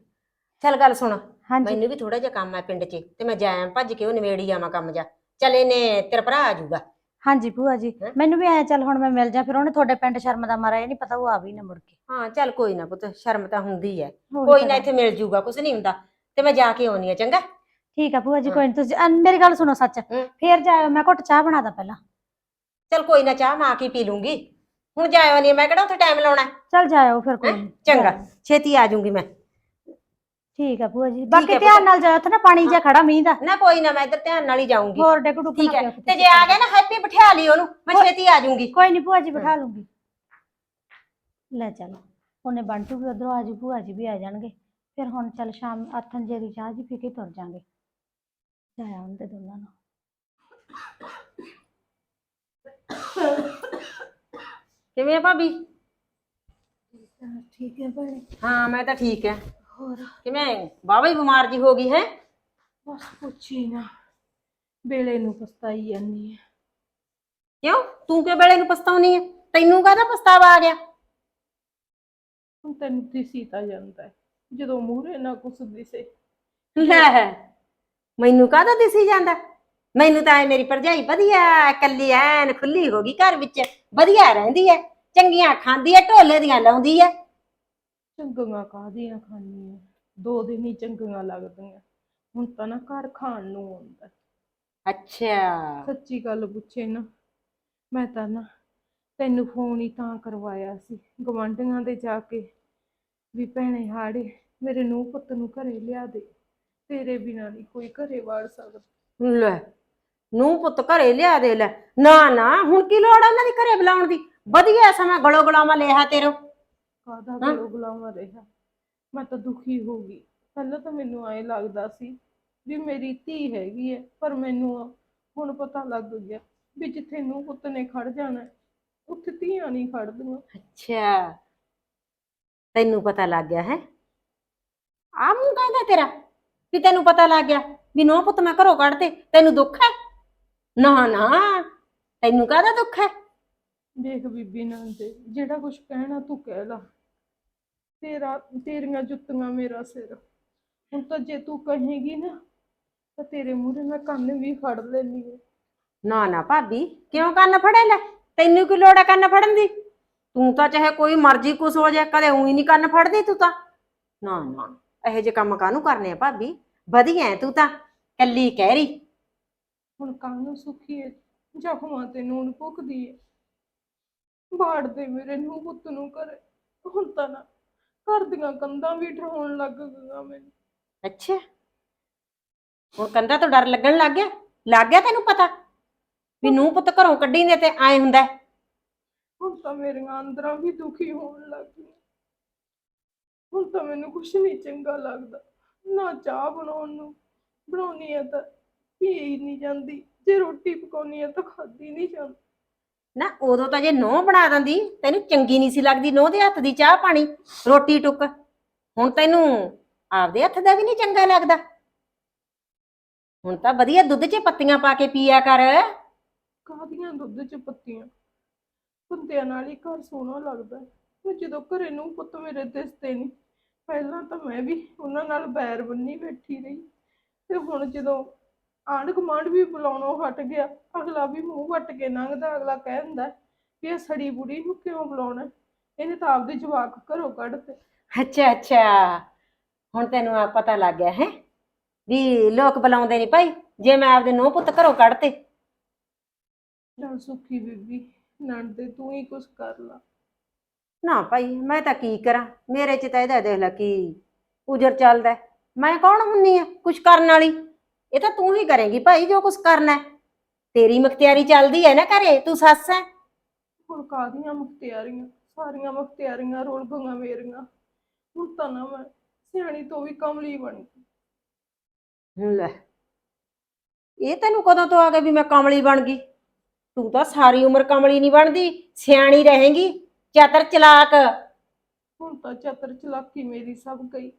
ਚੱਲ ਗੱਲ ਸੁਣ। ਹਾਂਜੀ। ਮੈਨੂੰ ਵੀ ਥੋੜਾ ਜਿਹਾ ਕੰਮ ਹੈ ਪਿੰਡ 'ਚ। ਤੇ ਮੈਂ ਜਾਇਆ ਭੱਜ ਕੇ ਉਹ ਨਿਵੇੜੀ ਆਵਾਂ ਕੰਮ ਜਾ। ਚੱਲ ਇਹਨੇ ਤੇਰਾ ਭਰਾ ਆ ਜਾਊਗਾ। ਹਾਂਜੀ ਭੂਆ ਜੀ ਹੈਂ? ਮੈਨੂੰ ਵੀ ਆਇਆ ਚੱਲ ਹੁਣ ਮੈਂ ਮਿਲ ਜਾ ਫਿਰ ਉਹਨੇ ਤੁਹਾਡੇ ਪਿੰਡ ਸ਼ਰਮ ਦਾ ਮਾਰਾ ਇਹ ਨਹੀਂ ਪਤਾ ਉਹ ਆ ਵੀ ਨਾ ਮੁੜ ਕੇ ਹਾਂ ਚੱਲ ਕੋਈ ਨਾ ਪੁੱਤ ਸ਼ਰਮ ਤਾਂ ਹੁੰਦੀ ਹੈ ਉਹੀ ਕੋਈ ਨਾ। ਇੱਥੇ ਮਿਲ ਜੂਗਾ ਕੁਝ ਨਹੀਂ ਹੁੰਦਾ ਤੇ ਮੈਂ ਜਾ ਕੇ ਆਉਣੀ ਆ ਚੰਗਾ ਠੀਕ ਆ ਭੂਆ ਜੀ ਹਾਂ। ਕੋਈ ਨਹੀਂ ਤੁਸੀਂ ਅਹ ਮੇਰੀ ਗੱਲ ਸੁਣੋ ਸੱਚ ਹੂੰ। ਫੇਰ ਜਾਇਓ ਮੈਂ ਘੁੱਟ ਚਾਹ ਬਣਾਦਾ ਪਹਿਲਾਂ ਚੱਲ ਕੋਈ ਨਾ ਚਾਹ ਮਾ ਕੇ ਪੀ ਲੂੰਗੀ ਹੁਣ ਜਾ ਆਉਣੀ ਮੈਂ ਕਿਹੜਾ ਉੱਥੇ ਟਾਈਮ ਲਾਉਣਾ ਹੈ? ਚੱਲ ਜਾਇਓ ਫਿਰ ਕੋਈ ਨੀ। ਚੰਗਾ ਜਾਇਓ। ਛੇਤੀ ਆ ਜਾਊਂਗੀ ਮੈਂ ਠੀਕ ਆ ਭੂਆ ਜੀ। ਬਾਕੀ। ਧਿਆਨ ਨਾਲ ਜਾਇਓ ਉੱਥੇ ਨਾ ਪਾਣੀ ਜਿਹਾ ਖੜਾ ਮੀਂਹ ਦਾ। ਨਾ ਕੋਈ ਨਾ ਮੈਂ ਇੱਧਰ ਧਿਆਨ ਨਾਲ ਹੀ ਜਾਊਂਗੀ। ਹੋਰ ਡੇਕ ਡੁੱਕ ਠੀਕ ਹੈ। ਤੇ ਜੇ ਆ ਗਿਆ ਨਾ ਹੈਪੀ ਬਿਠਾ ਲਈ ਉਹਨੂੰ। ਮੈਂ ਛੇਤੀ ਆ ਜਾਊਂਗੀ। ਕੋਈ ਨਹੀਂ ਭੂਆ ਜੀ ਬਿਠਾ ਲੂੰਗੀ। ਲੈ ਚੱਲ। ਉਹਨੇ ਬੰਟੂ ਵੀ ਉਧਰੋਂ ਆ ਜੂ ਭੂਆ ਜੀ ਵੀ ਆ ਜਾਣਗੇ। ਫਿਰ ਹੁਣ ਚੱਲ ਸ਼ਾਮ ਅੱਠਨ ਜੇ ਦੀ ਚਾਹ ਜੀ ਪੀ ਕੇ ਤੁਰ ਜਾਾਂਗੇ। ਜਾਇਆ ਉਹਦੇ ਦੋਨਾਂ ਨੂੰ। ਕਿਵੇਂ ਆ ਭਾਬੀ? ਠੀਕ ਹੈ ਭੈਣੇ। ਹਾਂ ਮੈਂ ਤਾਂ ਠੀਕ ਹੈ। ਹੋਰ? ਕਿਵੇਂ? ਬਾਬਾ ਹੀ ਬਿਮਾਰ ਜੀ ਹੋ ਗਈ ਹੈ? ਬਸ ਪੁੱਛੀ ਨਾ। ਵੇਲੇ ਨੂੰ ਪਛਤਾਈ ਜਾਂਦੀ ਹੈ ਕਿਉਂ? ਤੂੰ ਕਿਉਂ ਵੇਲੇ ਨੂੰ ਪਛਤਾਉਣੀ ਹੈ ਤੈਨੂੰ ਕਾਹਦਾ ਪਛਤਾਵਾ ਆ ਗਿਆ? ਹੁਣ ਤੈਨੂੰ ਦਿਸੀ ਤਾਂ ਜਾਂਦਾ ਹੈ ਜਦੋਂ ਮੂਹਰੇ ਨਾ ਕੁਛ ਦਿਸੇ। ਲੈ ਮੈਨੂੰ ਕਾਹਦਾ ਦਿਸੀ ਜਾਂਦਾ? ਮੈਨੂੰ ਤਾਂ ਐ ਮੇਰੀ ਭਰਜਾਈ ਵਧੀਆ ਕੱਲੀ ਐਨ ਖੁੱਲੀ ਹੋ ਗਈ ਘਰ ਵਿੱਚ। ਵਧੀਆ ਰਹਿੰਦੀ ਐ। ਚੰਗੀਆਂ ਖਾਂਦੀ ਐ ਢੋਲੇ ਦੀਆਂ ਲਾਉਂਦੀ ਐ। ਚੰਗੀਆਂ ਕਾਹਦੀਆਂ ਖਾਣੀਆਂ ਦੋ ਦਿਨ ਹੀ ਚੰਗੀਆਂ ਲੱਗਦੀਆਂ। ਹੁਣ ਤਾਂ ਨਾ ਘਰ ਖਾਣ ਨੂੰ ਆਉਂਦਾ। ਅੱਛਾ। ਸੱਚੀ ਗੱਲ ਪੁੱਛੇ ਨਾ ਮੈਂ ਤਾਂ ਨਾ ਤੈਨੂੰ ਫੋਨ ਹੀ ਤਾਂ ਕਰਵਾਇਆ ਸੀ ਗਵਾਂਢੀਆਂ ਦੇ ਜਾ ਕੇ। ਵੀ ਭੈਣੇ ਹਾੜੇ ਮੇਰੇ ਨੂੰਹ ਪੁੱਤ ਨੂੰ ਘਰੇ ਲਿਆ ਦੇ। ਤੇਰੇ ਬਿਨਾਂ ਨਹੀਂ ਕੋਈ ਘਰੇ ਵੜ ਸਕਦਾ। ਲੈ ਨੂੰ ਪੁੱਤ ਘਰੇ ਲਿਆ ਦੇ ਲੈ। ਨਾ ਨਾ ਹੁਣ ਕੀ ਲੋੜ ਆ ਉਹਨਾਂ ਦੀ ਘਰੇ ਬੁਲਾਉਣ ਦੀ? ਵਧੀਆ ਸਮਾਂ ਗਲੋ ਗਲਾਮਾ ਲਿਆ ਤੇਰੋ। ਕਾਹਦਾ ਹਾਂ? ਗਲੋ ਗੁਲਾਮਾ ਰਿਹਾ? ਮੈਂ ਤਾਂ ਦੁਖੀ ਹੋ ਗਈ। ਪਹਿਲਾਂ ਤਾਂ ਮੈਨੂੰ ਐਂ ਲੱਗਦਾ ਸੀ ਵੀ ਮੇਰੀ ਧੀ ਹੈਗੀ ਹੈ ਪਰ ਮੈਨੂੰ ਹੁਣ ਪਤਾ ਲੱਗ ਗਿਆ ਵੀ ਜਿੱਥੇ ਨੂੰ ਪੁੱਤ ਨੇ ਖੜ ਜਾਣਾ ਹੈ, ਉੱਥੇ ਧੀਆਂ ਨਹੀਂ ਖੜਦੀਆਂ ਅੱਛਾ। ਤੈਨੂੰ ਪਤਾ ਲੱਗ ਗਿਆ ਹੈ? ਆ ਮੂੰਹ ਕਹਿੰਦਾ ਤੇਰਾ? ਵੀ ਤੈਨੂੰ ਪਤਾ ਲੱਗ ਗਿਆ ਵੀ ਨੋ ਪੁੱਤ ਮੈਂ ਘਰੋਂ ਕੱਢਤੇ ਤੈਨੂੰ ਦੁੱਖ ਹੈ? ਨਾ ਨਾ ਤੈਨੂੰ ਕਾਹਦਾ ਦੁੱਖ ਹੈ? ਦੇਖ ਬੀਬੀ ਨੰਦੇ ਜਿਹੜਾ ਕੁਝ ਕਹਿਣਾ ਤੂੰ ਕਹਿ ਲਾ। ਤੇਰਾ ਤੇਰੀਆਂ ਜੁੱਤੀਆਂ ਮੇਰਾ ਸਿਰ। ਹੁਣ ਤਾਂ ਜੇ ਤੂੰ ਕਹੇਗੀ ਨਾ ਤਾਂ ਤੇਰੇ ਮੂਹਰੇ ਮੈਂ ਕੰਨ ਵੀ ਫੜ ਲੈਣੀ ਹੈ। ਨਾ ਨਾ ਭਾਬੀ ਕਿਉਂ ਕੰਨ ਫੜੇ ਲੈ? ਤੈਨੂੰ ਕੀ ਲੋੜ ਹੈ ਕੰਨ ਫੜਨ ਦੀ? ਤੂੰ ਤਾਂ ਚਾਹੇ ਕੋਈ ਮਰਜ਼ੀ ਕੁਛ ਹੋ ਜਾਏ ਕਦੇ ਉਹੀ ਨਹੀਂ ਕੰਨ ਫੜਦੀ ਤੂੰ ਤਾਂ। ਨਾ ਨਾ ਇਹੋ ਜਿਹੇ ਕੰਮ ਕਾਹਨੂੰ ਕਰਨੇ ਆ ਭਾਬੀ? ਵਧੀਆ ਹੈ ਤੂੰ ਤਾਂ ਕੱਲੀ ਕਹਿ ਰਹੀ ਹੁਣ ਕਾਹਨੂੰ ਸੁਖੀ ਹੈ ਜ਼ਖਮਾਂ ਤੇ ਨੂਨ ਭੁੱਕਦੀ ਹੈ ਬਾੜ ਦੇ ਮੇਰੇ ਨੂੰ ਪੁੱਤ ਨੂੰ ਕਰੇ ਹੁਣ ਤਾਂ ਨਾ ਘਰ ਦੀਆਂ ਕੰਧਾਂ ਵੀ ਠਹਾਉਣ ਲੱਗ ਗਈਆਂ ਮੈਨੂੰ। ਅੱਛਾ। ਹੁਣ ਕੰਦਾ ਤੋਂ ਡਰ ਲੱਗਣ ਲੱਗ ਗਿਆ? ਲੱਗ ਗਿਆ ਤੈਨੂੰ ਪਤਾ? ਵੀ ਨੂੰ ਪੁੱਤ ਘਰੋਂ ਕੱਢੀ ਨੇ ਤੇ ਐ ਹੁੰਦਾ ਹੈ। ਹੁਣ ਤਾਂ ਮੇਰੀਆਂ ਅੰਦਰਾਂ ਵੀ ਦੁਖੀ ਹੋਣ ਲੱਗ ਗਈਆਂ। ਹੁਣ ਤਾਂ ਮੈਨੂੰ ਕੁਛ ਨਹੀਂ ਚੰਗਾ ਲੱਗਦਾ। ਨਾ ਚਾਹ ਬਣਾਉਣ ਨੂੰ। ਬਣਾਉਣੀ ਆ ਤਾਂ ਪੀ ਨਹੀਂ ਜਾਂਦੀ। ਜੇ ਰੋਟੀ ਪਕਾਉਣੀ ਆ ਤਾਂ ਖਾਦੀ ਨਹੀਂ ਜਾਂਦੀ। ਨਾ ਉਦੋਂ ਤਾਂ ਜੇ ਨੋਹ ਬਣਾ ਦਿੰਦੀ, ਤੈਨੂੰ ਚੰਗੀ ਨਹੀਂ ਸੀ ਲੱਗਦੀ ਨੋਹ ਦੇ ਹੱਥ ਦੀ ਚਾਹ ਪਾਣੀ, ਰੋਟੀ ਟੁੱਕ। ਹੁਣ ਤੈਨੂੰ ਆਪਦੇ ਹੱਥ ਦਾ ਵੀ ਨਹੀਂ ਚੰਗਾ ਲੱਗਦਾ। ਹੁਣ ਤਾਂ ਵਧੀਆ ਦੁੱਧ 'ਚ ਪੱਤੀਆਂ ਪਾ ਕੇ ਪੀਆ ਕਰ। ਕਾਹਦੀਆਂ ਦੁੱਧ ਚ ਪੱਤੀਆਂ? ਬੰਦਿਆਂ ਨਾਲ ਹੀ ਘਰ ਸੋਹਣਾ ਲੱਗਦਾ। ਹੈ। ਉਹ ਜਦੋਂ ਘਰੇ ਨੂੰ ਪੁੱਤ ਮੇਰੇ ਦਿਸਦੇ ਨਹੀਂ ਪਹਿਲਾਂ ਤਾਂ ਮੈਂ ਵੀ ਉਹਨਾਂ ਨਾਲ ਬੈਰ ਬੰਨੀ ਬੈਠੀ ਰਹੀ। ਤੇ ਹੁਣ ਜਦੋਂ ਆਂਢ ਗੁਆਂਢ ਵੀ ਬੁਲਾਉਣੋਂ ਹਟ ਗਿਆ। ਅਗਲਾ ਵੀ ਮੂੰਹ ਵੱਟ ਕੇ ਲੰਘਦਾ ਅਗਲਾ ਕਹਿੰਦਾ ਕਿ ਇਹ ਸੜੀ ਬੁੜੀ ਨੂੰ ਕਿਉਂ ਬੁਲਾਉਣਾ? ਇਹਨੇ ਤਾਂ ਆਪਦੇ ਜਵਾਕ ਘਰੋਂ ਕੱਢਤੇ। ਅੱਛਾ ਅੱਛਾ। ਹੁਣ ਤੈਨੂੰ ਆ ਪਤਾ ਲੱਗ ਗਿਆ ਹੈ ਵੀ ਲੋਕ ਬੁਲਾਉਂਦੇ ਨਹੀਂ ਭਾਈ ਜੇ ਮੈਂ ਆਪਦੇ ਨੋਹ ਪੁੱਤ ਘਰੋਂ ਕੱਢਤੇ। ਚੱਲ ਸੁੱਖੀ ਬੀਬੀ ਨਣਦੇ ਤੂੰ ਹੀ ਕੁਛ ਕਰ ਲਾ। ਨਾ ਭਾਈ ਮੈਂ ਤਾਂ ਕੀ ਕਰਾਂ? ਮੇਰੇ 'ਚ ਤਾਂ ਇਹਦਾ ਦੇਖ ਲੈ ਕੀ ਉਜਰ ਚੱਲਦਾ ਹੈ। ਮੈਂ ਕੌਣ ਹੁੰਨੀ ਆ ਕੁਛ ਕਰਨ ਵਾਲੀ? ਇਹ ਤਾਂ ਤੂੰ ਹੀ ਕਰੇਂਗੀ ਭਾਈ ਜੋ ਕੁਛ ਕਰਨਾ ਹੈ। ਤੇਰੀ ਮਖਤਿਆਰੀ ਚੱਲਦੀ ਹੈ ਨਾ ਘਰੇ ਤੂੰ ਸੱਸ ਹੈ। ਹੁਣ ਕਾਹਦੀਆਂ ਮੁਖਤਿਆਰੀਆਂ? ਸਾਰੀਆਂ ਮੁਖਤਿਆਰੀਆਂ ਰੋਲ ਗਈਆਂ ਮੇਰੀਆਂ। ਹੁਣ ਤਾਂ ਨਾ ਮੈਂ ਸਿਆਣੀ ਤੋਂ ਵੀ ਕਮਲੀ ਬਣ ਗਈ। ਲੈ ਇਹ ਤੈਨੂੰ ਕਦੋਂ ਤੋਂ ਆ ਗਿਆ ਵੀ ਮੈਂ ਕਮਲੀ ਬਣ ਗਈ? ਤੂੰ ਤਾਂ ਸਾਰੀ ਉਮਰ ਕਮਲੀ ਨਹੀਂ ਬਣਦੀ ਸਿਆਣੀ ਰਹੇਂਗੀ ਚਤਰ ਚਲਾਕ। ਹੁਣ ਤਾਂ ਚਤਰ ਚਲਾਕੀ ਮੇਰੀ ਸਭ ਗਈ।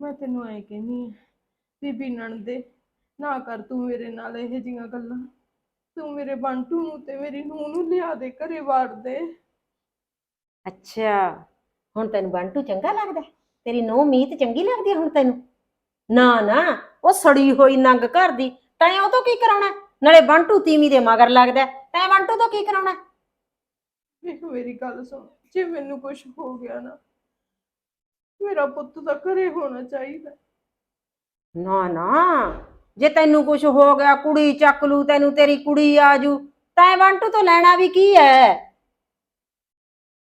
ਮੈਂ ਤੈਨੂੰ ਐ ਕਹਿੰਨੀ ਆ ਬੀਬੀ ਨਣਦੇ ਨਾ ਕਰ ਤੂੰ ਮੇਰੇ ਨਾਲ ਇਹ ਜੀਆਂ ਗੱਲਾਂ ਤੂੰ ਮੇਰੇ ਬੰਟੂ ਨੂੰ ਤੇ ਮੇਰੀ ਨੂੰਹ ਨੂੰ ਲਿਆ ਦੇ ਘਰੇ ਵਾੜ ਦੇ ਅੱਛਾ ਹੁਣ ਤੈਨੂੰ ਬੰਟੂ ਚੰਗਾ ਲੱਗਦਾ ਹੈ? ਤੇਰੀ ਨੋ ਮੀਤ ਚੰਗੀ ਲੱਗਦੀ ਹੈ ਹੁਣ ਤੈਨੂੰ ਨਾ ਨਾ ਉਹ ਸੜੀ ਹੋਈ ਨੰਗ ਘਰ ਦੀ ਤੈਂ ਉਹ ਤੋਂ ਕੀ ਕਰਾਉਣਾ ਹੈ? ਨਾਲੇ ਬੰਟੂ ਤੀਵੀਂ ਦੇ ਮਗਰ ਲੱਗਦਾ ਹੈ, ਤੈਂ ਬੰਟੂ ਤੋਂ ਕੀ ਕਰਾਉਣਾ ਹੈ? ਵੇਖ ਮੇਰੀ ਗੱਲ ਸੁਣ ਜੇ ਮੈਨੂੰ ਕੁਝ ਹੋ ਗਿਆ ਨਾ ਮੇਰਾ ਪੁੱਤ ਤਾਂ ਘਰੇ ਹੋਣਾ ਚਾਹੀਦਾ ਨਾ ਨਾ ਜੇ ਤੈਨੂੰ ਕੁਝ ਹੋ ਗਿਆ ਕੁੜੀ ਚੱਕ ਲੂ ਤੈਨੂੰ ਤੇਰੀ ਕੁੜੀ ਆਜੂ ਤੈਂ ਬੰਟੂ ਤੋਂ ਲੈਣਾ ਵੀ ਕੀ ਹੈ?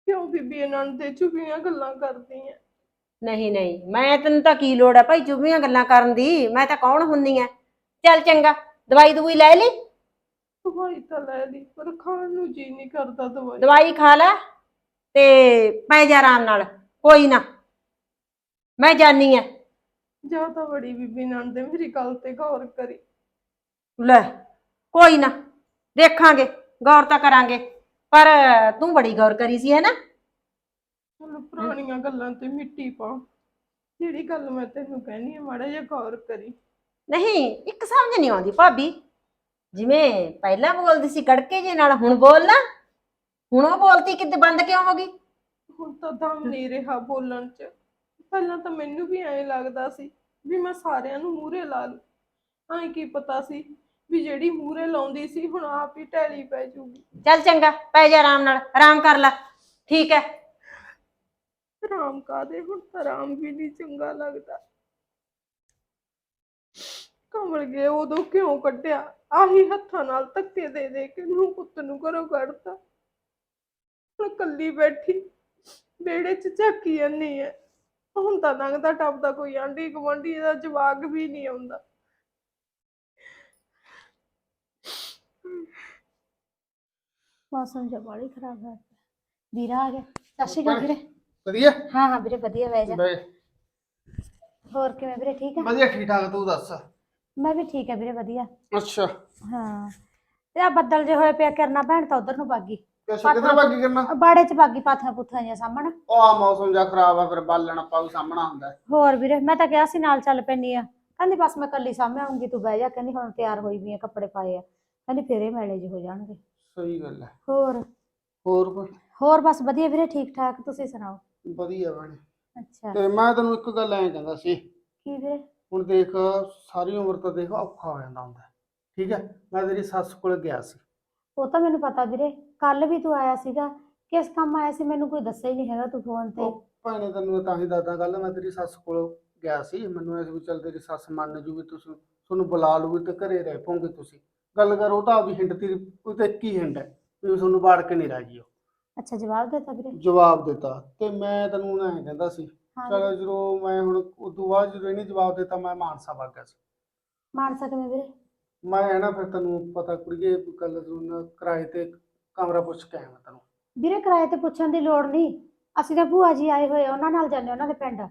ਕਿਉਂ ਬੀਬੀ ਇਹਨਾਂ ਦੇ ਚੁਗੀਆਂ ਗੱਲਾਂ ਕਰਦੀ ਐ ਨਹੀਂ ਨਹੀਂ ਮੈਂ ਤੈਨੂੰ ਤਾਂ ਕੀ ਲੋੜ ਹੈ ਭਾਈ ਚੁੱਭੀਆਂ ਗੱਲਾਂ ਕਰਨ ਦੀ? ਮੈਂ ਤਾਂ ਕੌਣ ਹੁੰਨੀ ਐ ਚੱਲ ਚੰਗਾ ਦਵਾਈ ਦਵਾਈ ਲੈ ਲਈ? ਦਵਾਈ ਤਾਂ ਲੈ ਲਈ ਪਰ ਖਾਣ ਨੂੰ ਜੀ ਨਹੀਂ ਕਰਦਾ ਦਵਾਈ। ਦਵਾਈ ਖਾ ਲੈ ਤੇ ਪੈ ਜਾ ਆਰਾਮ ਨਾਲ ਕੋਈ ਨਾ। ਮੈਂ ਜਾਨੀ ਐ ਜਾਂ ਤਾਂ ਬੜੀ ਬੀਬੀ ਨੰਦ ਦੇ ਮੇਰੀ ਗੱਲ ਤੇ ਗੌਰ ਕਰੀ। ਲੈ ਕੋਈ ਨਾ ਦੇਖਾਂਗੇ ਗੌਰ ਤਾਂ ਕਰਾਂਗੇ ਪਰ ਤੂੰ ਬੜੀ ਗੌਰ ਕਰੀ ਸੀ ਹੈ ਨਾ ਚਲੋ ਪੁਰਾਣੀਆਂ ਗੱਲਾਂ ਤੇ ਮਿੱਟੀ ਪਾ। ਜਿਹੜੀ ਗੱਲ ਮੈਂ ਤੈਨੂੰ ਕਹਿਣੀ ਆ ਮਾੜਾ ਜਿਹਾ ਗੌਰ ਕਰੀ। ਨਹੀਂ ਇੱਕ ਸਮਝ ਨਹੀਂ ਆਉਂਦੀ ਭਾਬੀ। ਜਿਵੇਂ ਪਹਿਲਾਂ ਬੋਲਦੀ ਸੀ ਗੜਕੇ ਜੇ ਨਾਲ ਹੁਣ ਬੋਲ ਨਾ। ਹੁਣ ਉਹ ਬੋਲਤੀ ਕਿਤੇ ਬੰਦ ਕਿਉਂ ਹੋ ਗਈ? ਹੁਣ ਤਾਂ ਦਮ ਨਹੀਂ ਰਿਹਾ ਬੋਲਣ 'ਚ। ਪਹਿਲਾਂ ਤਾਂ ਮੈਨੂੰ ਵੀ ਐਂ ਲੱਗਦਾ ਸੀ ਵੀ ਮੈਂ ਸਾਰਿਆਂ ਨੂੰ ਮੂਹਰੇ ਲਾ ਲੂ। ਐਂ ਕੀ ਪਤਾ ਸੀ ਵੀ ਜਿਹੜੀ ਮੂਹਰੇ ਲਾਉਂਦੀ ਸੀ ਹੁਣ ਆਪ ਹੀ ਟੈਲੀ ਪੈ ਜੂਗੀ। ਚੱਲ ਚੰਗਾ ਪੈ ਜਾ ਆਰਾਮ ਨਾਲ ਆਰਾਮ ਕਰ ਲੈ। ਠੀਕ ਹੈ ਆਰਾਮ ਕਾਦੇ ਹੁਣ ਤਾਂ ਆਰਾਮ ਵੀ ਨਹੀਂ ਚੰਗਾ ਲੱਗਦਾ। ਕਮਲ ਗਏ ਉਦੋਂ ਕਿਉਂ ਕੱਢਿਆ? ਆਹੀ ਹੱਥਾਂ ਨਾਲ ਧੱਕੇ ਦੇ ਦੇ ਕੇ ਨੂੰ ਪੁੱਤ ਨੂੰ ਘਰੋਂ ਕੱਢਤਾ। ਹੁਣ ਕੱਲੀ ਬੈਠੀ ਵਿਹੜੇ 'ਚ ਝਾਕੀ ਜਾਂਦੀ ਐ। ਹੁਣ ਤਾਂ ਲੰਘਦਾ ਟੱਪਦਾ ਕੋਈ ਆਂਢੀ ਗੁਆਂਢੀ ਦਾ ਜਵਾਕ ਵੀ ਨਹੀਂ ਆਉਂਦਾ। ਮੌਸਮ ਜਿਹਾ ਬਾਲੀ ਖਰਾਬ ਹੈ ਵੀਰਾ ਆ ਗਿਆ। ਸਤਿ ਸ਼੍ਰੀ ਅਕਾਲ ਵੀਰੇ। ਵਧੀਆ? ਹਾਂ ਹਾਂ ਵੀਰੇ ਵਧੀਆ ਜਾ। ਬਈ ਹੋਰ ਕਿਵੇਂ ਵੀਰੇ ਠੀਕ ਆ? ਵਧੀਆ ਠੀਕ ਠਾਕ ਤੂੰ ਦੱਸ? ਮੈਂ ਵੀ ਠੀਕ ਆ ਵੀਰੇ ਵਧੀਆ। ਅੱਛਾ। ਹਾਂ। ਤੇ ਆ ਬੱਦਲ ਜੇ ਹੋਏ ਪਿਆ ਕਰਨਾ ਭੈਣ ਤਾਂ ਉਧਰ ਨੂੰ ਬਾਗੀ ਕਿਸਾ ਕਿਧਰ ਬਾਕੀ ਕਰਨਾ ਬਾੜੇ ਚ ਬਾਗੀ ਪਾਥਾ ਪੁੱਥਾ ਜਾਂ ਸਾਹਮਣ। ਉਹ ਆ ਮੌਸਮ ਜਾ ਖਰਾਬ ਆ ਫਿਰ ਬਾਲਣ ਵੀ ਸਾਹਮਣਾ ਹੁੰਦਾ। ਹੋਰ ਵੀਰੇ ਮੈਂ ਤਾਂ ਕਿਹਾ ਸੀ ਨਾਲ ਚੱਲ ਪੈਣੀ ਆ। ਕਹਿੰਦੀ ਬਸ ਮੈਂ ਕੱਲੀ ਸਾਹਮਣੇ ਆਉਂਗੀ ਤੂੰ ਬਹਿ ਜਾ। ਕਹਿੰਦੀ ਹੁਣ ਤਿਆਰ ਹੋਈ ਵੀ ਆ ਕੱਪੜੇ ਪਾਏ ਆ। ਕਹਿੰਦੀ ਫੇਰੇ ਮੈਲੇ ਜਿਹੇ ਹੋ ਜਾਣਗੇ। ਸਹੀ ਗੱਲ ਹੈ। ਹੋਰ? ਹੋਰ ਕੋਈ? ਹੋਰ ਬਸ ਵਧੀਆ ਵੀਰੇ ਠੀਕ ਠਾਕ ਤੁਸੀਂ ਸੁਣਾਓ? ਵਧੀਆ ਬਣੇ ਅੱਛਾ। ਤੇ ਮੈਂ ਤੈਨੂੰ ਇੱਕ ਗੱਲ ਐਂ ਕਹਿੰਦਾ ਸੀ। ਕੀ ਵੀਰੇ? ਹੁਣ ਦੇਖ ਸਾਰੀ ਉਮਰ ਤਾਂ ਦੇਖ ਔਖਾ ਹੋ ਜਾਂਦਾ ਹੁੰਦਾ। ਠੀਕ ਹੈ? ਮੈਂ ਤੇਰੀ ਸੱਸ ਕੋਲ ਗਿਆ ਸੀ। ਉਹ ਤਾਂ ਮੈਨੂੰ ਪਤਾ ਵੀਰੇ। ਕੱਲ ਵੀ ਤੂੰ ਆਇਆ ਸੀਗਾ ਕਿਸ ਕੰਮ ਆਇਆ ਸੀ ਮੈਨੂੰ ਕੋਈ ਦੱਸਿਆ ਹੀ ਨਹੀਂ ਹੈਗਾ ਤੂੰ ਫੋਨ ਤੇ? ਉਹ ਭੈਣੇ ਤੈਨੂੰ ਤਾਂ ਹੀ ਦੱਸਦਾ ਗੱਲ ਮੈਂ ਤੇਰੀ ਸੱਸ ਕੋਲ ਗਿਆ ਸੀ ਮੈਨੂੰ ਐਸ ਵੀ ਚੱਲ ਤੇਰੀ ਸੱਸ ਮੰਨ ਜੂਗੀ ਤੁਸੀਂ ਤੁਹਾਨੂੰ ਬੁਲਾ ਲੂਗੀ ਤੇ ਘਰੇ ਰਹਿ ਪੋਗੇ ਤੁਸੀਂ। ਗੱਲ ਕਰ ਉਹ ਤਾਂ ਆਪਦੀ ਹਿੰਡ ਤੀ ਉਹ ਤਾਂ ਹੀ ਹਿੰਡ ਹੈ ਵੀ ਤੁਹਾਨੂੰ ਬਾੜ ਕੇ ਨਹੀਂ ਰਾਜੀ ਉਹ। ਅੱਛਾ ਜਵਾਬ ਦਿੱਤਾ ਵੀਰੇ? ਜਵਾਬ ਦਿੱਤਾ ਤੇ ਮੈਂ ਤੈਨੂੰ ਐਂ ਕਹਿੰਦਾ ਸੀ ਹਾਂ ਚਲੋ ਜਦੋਂ ਮੈਂ ਹੁਣ ਉਦੋਂ ਬਾਅਦ ਜਦੋਂ ਇਹਨੇ ਜਵਾਬ ਦਿੱਤਾ ਮੈਂ ਮਾਨਸਾ ਵਗ ਗਿਆ ਸੀ। ਮਾਨਸਾ ਕਿਵੇਂ ਵੀਰੇ? ਮੈਂ ਹੈ ਨਾ ਫਿਰ ਤੈਨੂੰ ਪਤਾ ਕੁੜੀਏ ਕੱਲ ਤੂੰ ਨਾ ਕਿਰਾਏ ਤੇ ਕਮਰਾ ਪੁੱਛ ਕੇ ਆਇਆ ਤੈਨੂੰ। ਵੀਰੇ ਕਿਰਾਏ ਤੇ ਪੁੱਛਣ ਦੀ ਲੋੜ ਨਹੀਂ। ਅਸੀਂ ਤਾਂ ਭੂਆ ਜੀ ਆਏ ਹੋਏ ਉਹਨਾਂ ਨਾਲ ਜਾਂਦੇ ਉਹਨਾਂ ਦੇ ਪਿੰਡ।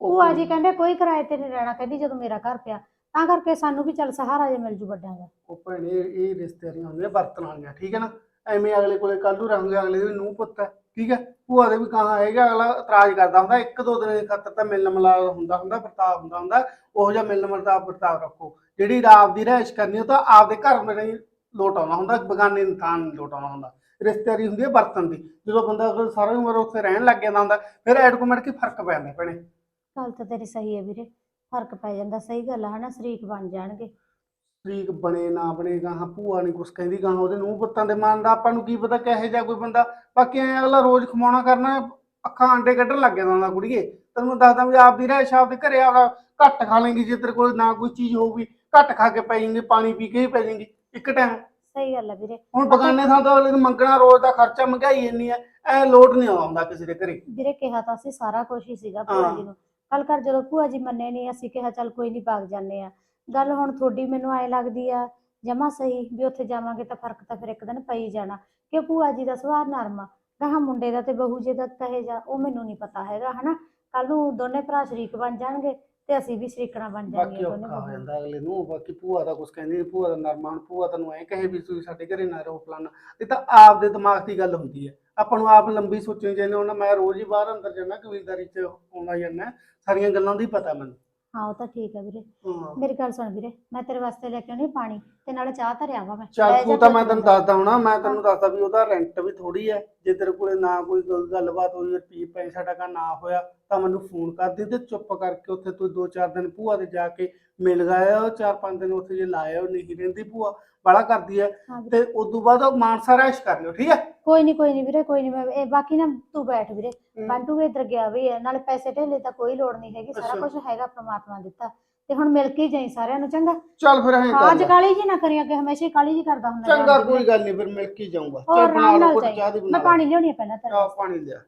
ਭੂਆ ਜੀ ਕਹਿੰਦੇ ਕੋਈ ਕਿਰਾਏ ਤੇ ਨਹੀਂ ਰਹਿਣਾ ਕਹਿੰਦੀ ਜਦੋਂ ਮੇਰਾ ਘਰ ਪਿਆ। ਤਾਂ ਕਰਕੇ ਸਾਨੂੰ ਵੀ ਚੱਲ ਸਹਾਰਾ ਜੇ ਮਿਲ ਜੂ ਵੱਡਿਆਂ ਦਾ। ਉਹ ਭੈਣੇ ਇਹ ਰਿਸ਼ਤੇਦਾਰੀਆਂ ਹੁੰਦੀਆਂ ਵਰਤਣ ਵਾਲੀਆਂ ਠੀਕ ਹੈ ਨਾ? ਐਵੇਂ ਅਗਲੇ ਕੋਲੇ ਕੱਲ੍ਹ ਨੂੰ ਰਹਾਂਗੇ ਅਗਲੇ ਦੇ ਨੂੰ ਪੁੱਤ ਹੈ ਠੀਕ ਹੈ? ਭੂਆ ਦੇ ਵੀ ਕਹਾ ਹੈਗਾ ਅਗਲਾ ਇਤਰਾਜ਼ ਕਰਦਾ ਹੁੰਦਾ ਇੱਕ ਦੋ ਦਿਨ ਦੀ ਖਾਤਰ ਤਾਂ ਮਿਲਣ ਮਿਲਾਪ ਹੁੰਦਾ ਹੁੰਦਾ ਵਰਤਾਅ ਹੁੰਦਾ ਹੁੰਦਾ। ਉਹ ਜਿਹਾ ਮਿਲਣ ਮਿਲਾਪ ਵਰਤਾਅ ਰੱਖੋ। ਜਿਹੜੀ ਰਾਤ ਦੀ ਰਹਿਸ਼ ਕਰਨੀ ਉਹ ਤਾਂ ਆਪਦੇ ਘਰ ਨਹੀਂ ਲੋਟ ਆਉਣਾ ਹੁੰਦਾ ਬਗਾਨੇ ਇਨਸਾਨ ਨਹੀਂ ਲੋਟ ਆਉਣਾ ਹੁੰਦਾ। ਰਿਸ਼ਤੇਦਾਰੀ ਹੁੰਦੀ ਹੈ ਵਰਤਨ ਦੀ। ਜਦੋਂ ਬੰਦਾ ਅਗਰ ਸਾਰੀ ਉਮਰ ਉੱਥੇ ਰਹਿਣ ਲੱਗ ਜਾਂਦਾ ਹੁੰਦਾ ਫਿਰ ਐਟੋਮੈਟਿਕ ਕੀ ਫ਼ਰਕ ਪੈ ਜਾਂਦਾ ਭੈਣੇ। ਗੱਲ ਤਾਂ ਤੇਰੀ ਸਹੀ ਹੈ ਵੀਰੇ। ਫ਼ਰਕ ਪੈ ਜਾਂਦਾ ਸਹੀ ਗੱਲ ਆ ਹਨਾ? ਸ਼ਰੀਕ ਬਣ ਜਾਣਗੇ। ਸ਼ਰੀਕ ਬਣੇ ਨਾ ਬਣੇ ਗਾਹਾਂ ਭੂਆ ਨਹੀਂ ਕੁਛ ਕਹਿੰਦੀ ਗਾਹਾਂ ਉਹਦੇ ਨੂੰ ਪੁੱਤਾਂ ਦੇ ਮਨ ਦਾ। ਆਪਾਂ ਨੂੰ ਕੀ ਪਤਾ ਕਿਹੋ ਜਿਹਾ ਕੋਈ ਬੰਦਾ। ਬਾਕੀ ਐਂ ਅਗਲਾ ਰੋਜ਼ ਖਮਾਉਣਾ ਕਰਨਾ ਅੱਖਾਂ ਆਂਡੇ ਕੱਢਣ ਲੱਗ ਜਾਂਦਾ ਹੁੰਦਾ ਕੁੜੀਏ। ਤੈਨੂੰ ਮੈਂ ਦੱਸਦਾ ਵੀ ਆਪ ਦੀ ਰਹਿ ਆਪਦੇ ਘਰੇ ਆਪਦਾ ਘੱਟ ਖਾ ਲੇਂਗੀ ਜੇ ਤੇਰੇ ਕੋਲ ਨਾ ਕੋਈ ਚੀਜ਼ ਹੋਊਗੀ। ਘੱਟ ਖਾ ਕੇ ਪੈ ਜਾਏਂਗੇ ਪਾਣੀ ਪੀ ਕੇ ਹੀ ਪੈ ਜਾਏਂਗੀ। ਇੱਕ ਟਾਈਮ ਸਹੀ ਗੱਲ ਆ ਵੀਰੇ। ਹੁਣ ਬਗਾਨੇ ਥਾਂ ਤੋਂ ਅਗਲੇ ਨੂੰ ਮੰਗਣਾ ਰੋਜ਼ ਦਾ ਖਰਚਾ ਮਹਿੰਗਾਈ ਇੰਨੀ ਐ ਐ ਲੋਟ ਨਹੀਂ ਆਉਂਦਾ ਕਿਸੇ ਦੇ ਘਰੇ। ਵੀਰੇ ਕਿਹਾ ਤਾਂ ਅਸੀਂ ਸਾਰਾ ਕੁਝ ਹੀ ਸੀਗਾ ਭੂਆ ਹਾਂ। ਜੀ ਨੂੰ। ਕੱਲ ਕਰ ਜਦੋਂ ਭੂਆ ਜੀ ਮੰਨੇ ਨਹੀਂ ਅਸੀਂ ਕਿਹਾ ਚੱਲ ਕੋਈ ਨਹੀਂ ਭਾਗ ਜਾਂਦੇ ਆ। ਗੱਲ ਹੁਣ ਤੁਹਾਡੀ ਮੈਨੂੰ ਐ ਲੱਗਦੀ ਆ ਜਮਾ ਸਹੀ ਵੀ ਉੱਥੇ ਜਾਵਾਂਗੇ ਤਾਂ ਫ਼ਰਕ ਤਾਂ ਫਿਰ ਇੱਕ ਦਿਨ ਪਈ ਜਾਣਾ। ਕਿ ਭੂਆ ਜੀ ਦਾ ਸੁਭਾਅ ਨਰਮ ਆ? ਗਾਹਾਂ ਮੁੰਡੇ ਦਾ ਤੇ ਬਹੂ ਜੀ ਦਾ ਕਹੇ ਜਾ ਉਹ ਮੈਨੂੰ ਨਹੀਂ ਪਤਾ ਹੈਗਾ ਹਨਾ? ਕੱਲ ਨੂੰ ਦੋਨੇ ਭਰਾ ਸ਼ਰੀਕ ਬਣ ਜਾਣਗੇ। ਤੇ ਅਸੀਂ ਵੀ ਸ਼ਰੀਕਣਾ ਬਣ ਬਾਕੀ ਜਾਵਾਂਗੇ ਔਖਾ ਹੋ ਜਾਂਦਾ ਅਗਲੇ ਨੂੰ ਬਾਕੀ ਭੂਆ ਦਾ ਕੁਛ ਕਹਿੰਦੀ ਨੀ, ਭੂਆ ਦਾ ਨਰਮਾ ਹੁਣ ਭੂਆ ਤੈਨੂੰ ਐ ਕਹੇ ਵੀ ਤੁਸੀਂ ਸਾਡੇ ਘਰੇ ਨਾ ਰਹੋ ਫਲਾਨਾ ਇਹ ਤਾਂ ਆਪ ਦੇ ਦਿਮਾਗ ਦੀ ਗੱਲ ਹੁੰਦੀ ਹੈ। ਆਪਾਂ ਨੂੰ ਆਪ ਲੰਬੀ ਸੋਚਣੀ ਚਾਹੀਦੀ ਉਹਨਾਂ ਮੈਂ ਰੋਜ਼ ਹੀ ਬਾਹਰ ਅੰਦਰ ਜਾਂਦਾ ਕਬੀਲਦਾਰੀ ਚ ਆਉਂਦਾ ਜਾਂਦਾ ਸਾਰੀਆਂ ਗੱਲਾਂ ਦੀ ਪਤਾ ਮੈਨੂੰ। ਹਾਂ ਉਹ ਤਾਂ ਠੀਕ ਆ ਵੀਰੇ। ਹਾਂ। ਮੇਰੀ ਗੱਲ ਸੁਣ ਵੀਰੇ ਮੈਂ ਤੇਰੇ ਵਾਸਤੇ ਲੈ ਕੇ ਆਉਣੀ ਪਾਣੀ? ਤੇ ਨਾਲੇ ਚਾਹ ਧਰਿਆ ਵਾ ਮੈਂ। ਚੱਲ ਤੂੰ ਤਾਂ ਮੈਂ ਤੈਨੂੰ। ਦੱਸਦਾ ਹੁਣਾ ਮੈਂ ਤੈਨੂੰ ਦੱਸਦਾ ਵੀ ਉਹਦਾ ਰੈਂਟ ਵੀ ਥੋੜੀ ਹੈ ਜੇ ਤੇਰੇ ਕੋਲੇ ਨਾ ਕੋਈ ਗੱਲ- ਗੱਲਬਾਤ ਹੋਈ ਰੁਪਈਏ ਪੈਸਾ ਟਕਾ ਨਾ ਹੋਇਆ ਤਾਂ ਮੈਨੂੰ ਫੋਨ ਕਰ ਦੇ ਤੇ ਚੁੱਪ ਕਰਕੇ ਉੱਥੇ ਤੂੰ ਦੋ ਚਾਰ ਦਿਨ ਭੂਆ ਦੇ ਜਾ ਕੇ ਮਿਲ ਗਿਆ ਉਹ ਚਾਰ ਪੰਜ ਦਿਨ ਉੱਥੇ ਜੇ ਲਾਇਆ ਉਹ ਨਹੀਂ ਰਹਿੰਦੀ ਭੂਆ ਬੜਾ ਕਰਦੀ ਹੈ ਹਾਂ ਵੀਰੇ। ਤੇ ਉਸ ਤੋਂ ਬਾਅਦ ਉਹ ਮਾਨਸਾ ਰਹਿਸ਼ ਕਰ ਲਿਓ ਠੀਕ ਹੈ ਕੋਈ ਨਹੀਂ ਕੋਈ ਨਹੀਂ ਵੀਰੇ ਕੋਈ ਨਹੀਂ ਮੈਂ ਇਹ ਬਾਕੀ ਨਾ ਤੂੰ ਬੈਠ ਵੀਰੇ। ਬੰਟੂ ਵੀ ਇੱਧਰ ਗਿਆ ਵੀ ਹੈ ਨਾਲੇ ਪੈਸੇ ਢੇਲੇ ਤਾਂ ਕੋਈ ਲੋੜ ਨਹੀਂ ਹੈਗੀ ਸਾਰਾ ਅੱਛਾ। ਕੁਝ ਹੈਗਾ ਪ੍ਰਮਾਤਮਾ ਦਿੱਤਾ। ਤੇ ਹੁਣ ਮਿਲ ਕੇ ਹੀ ਜਾਈ ਸਾਰਿਆਂ ਨੂੰ ਚੰਗਾ? ਚੱਲ ਫਿਰ ਐਂ ਹਾਂ ਅੱਜ। ਕਾਲੀ ਜੀ ਨਾ ਕਰੀ ਅੱਗੇ ਹਮੇਸ਼ਾ ਹੀ ਕਾਲੀ ਜੀ ਕਰਦਾ ਹੁੰਦਾ ਚੰਗਾ ਕੋਈ। ਗੱਲ ਨਹੀਂ ਫਿਰ ਮਿਲ ਕੇ ਹੀ ਜਾਊਂਗਾ। ਹੋਰ ਚੱਲ ਬਣਾ ਆਰਾਮ ਲਓ ਨਾਲ। ਚਾਹ ਦੀ ਬਣਾ ਮੈਂ। ਪਾਣੀ ਲਿਆਉਣੀ ਆ ਪਹਿਲਾਂ ਤੇਰੇ ਚਾਹ ਪਾਣੀ ਲਿਆ।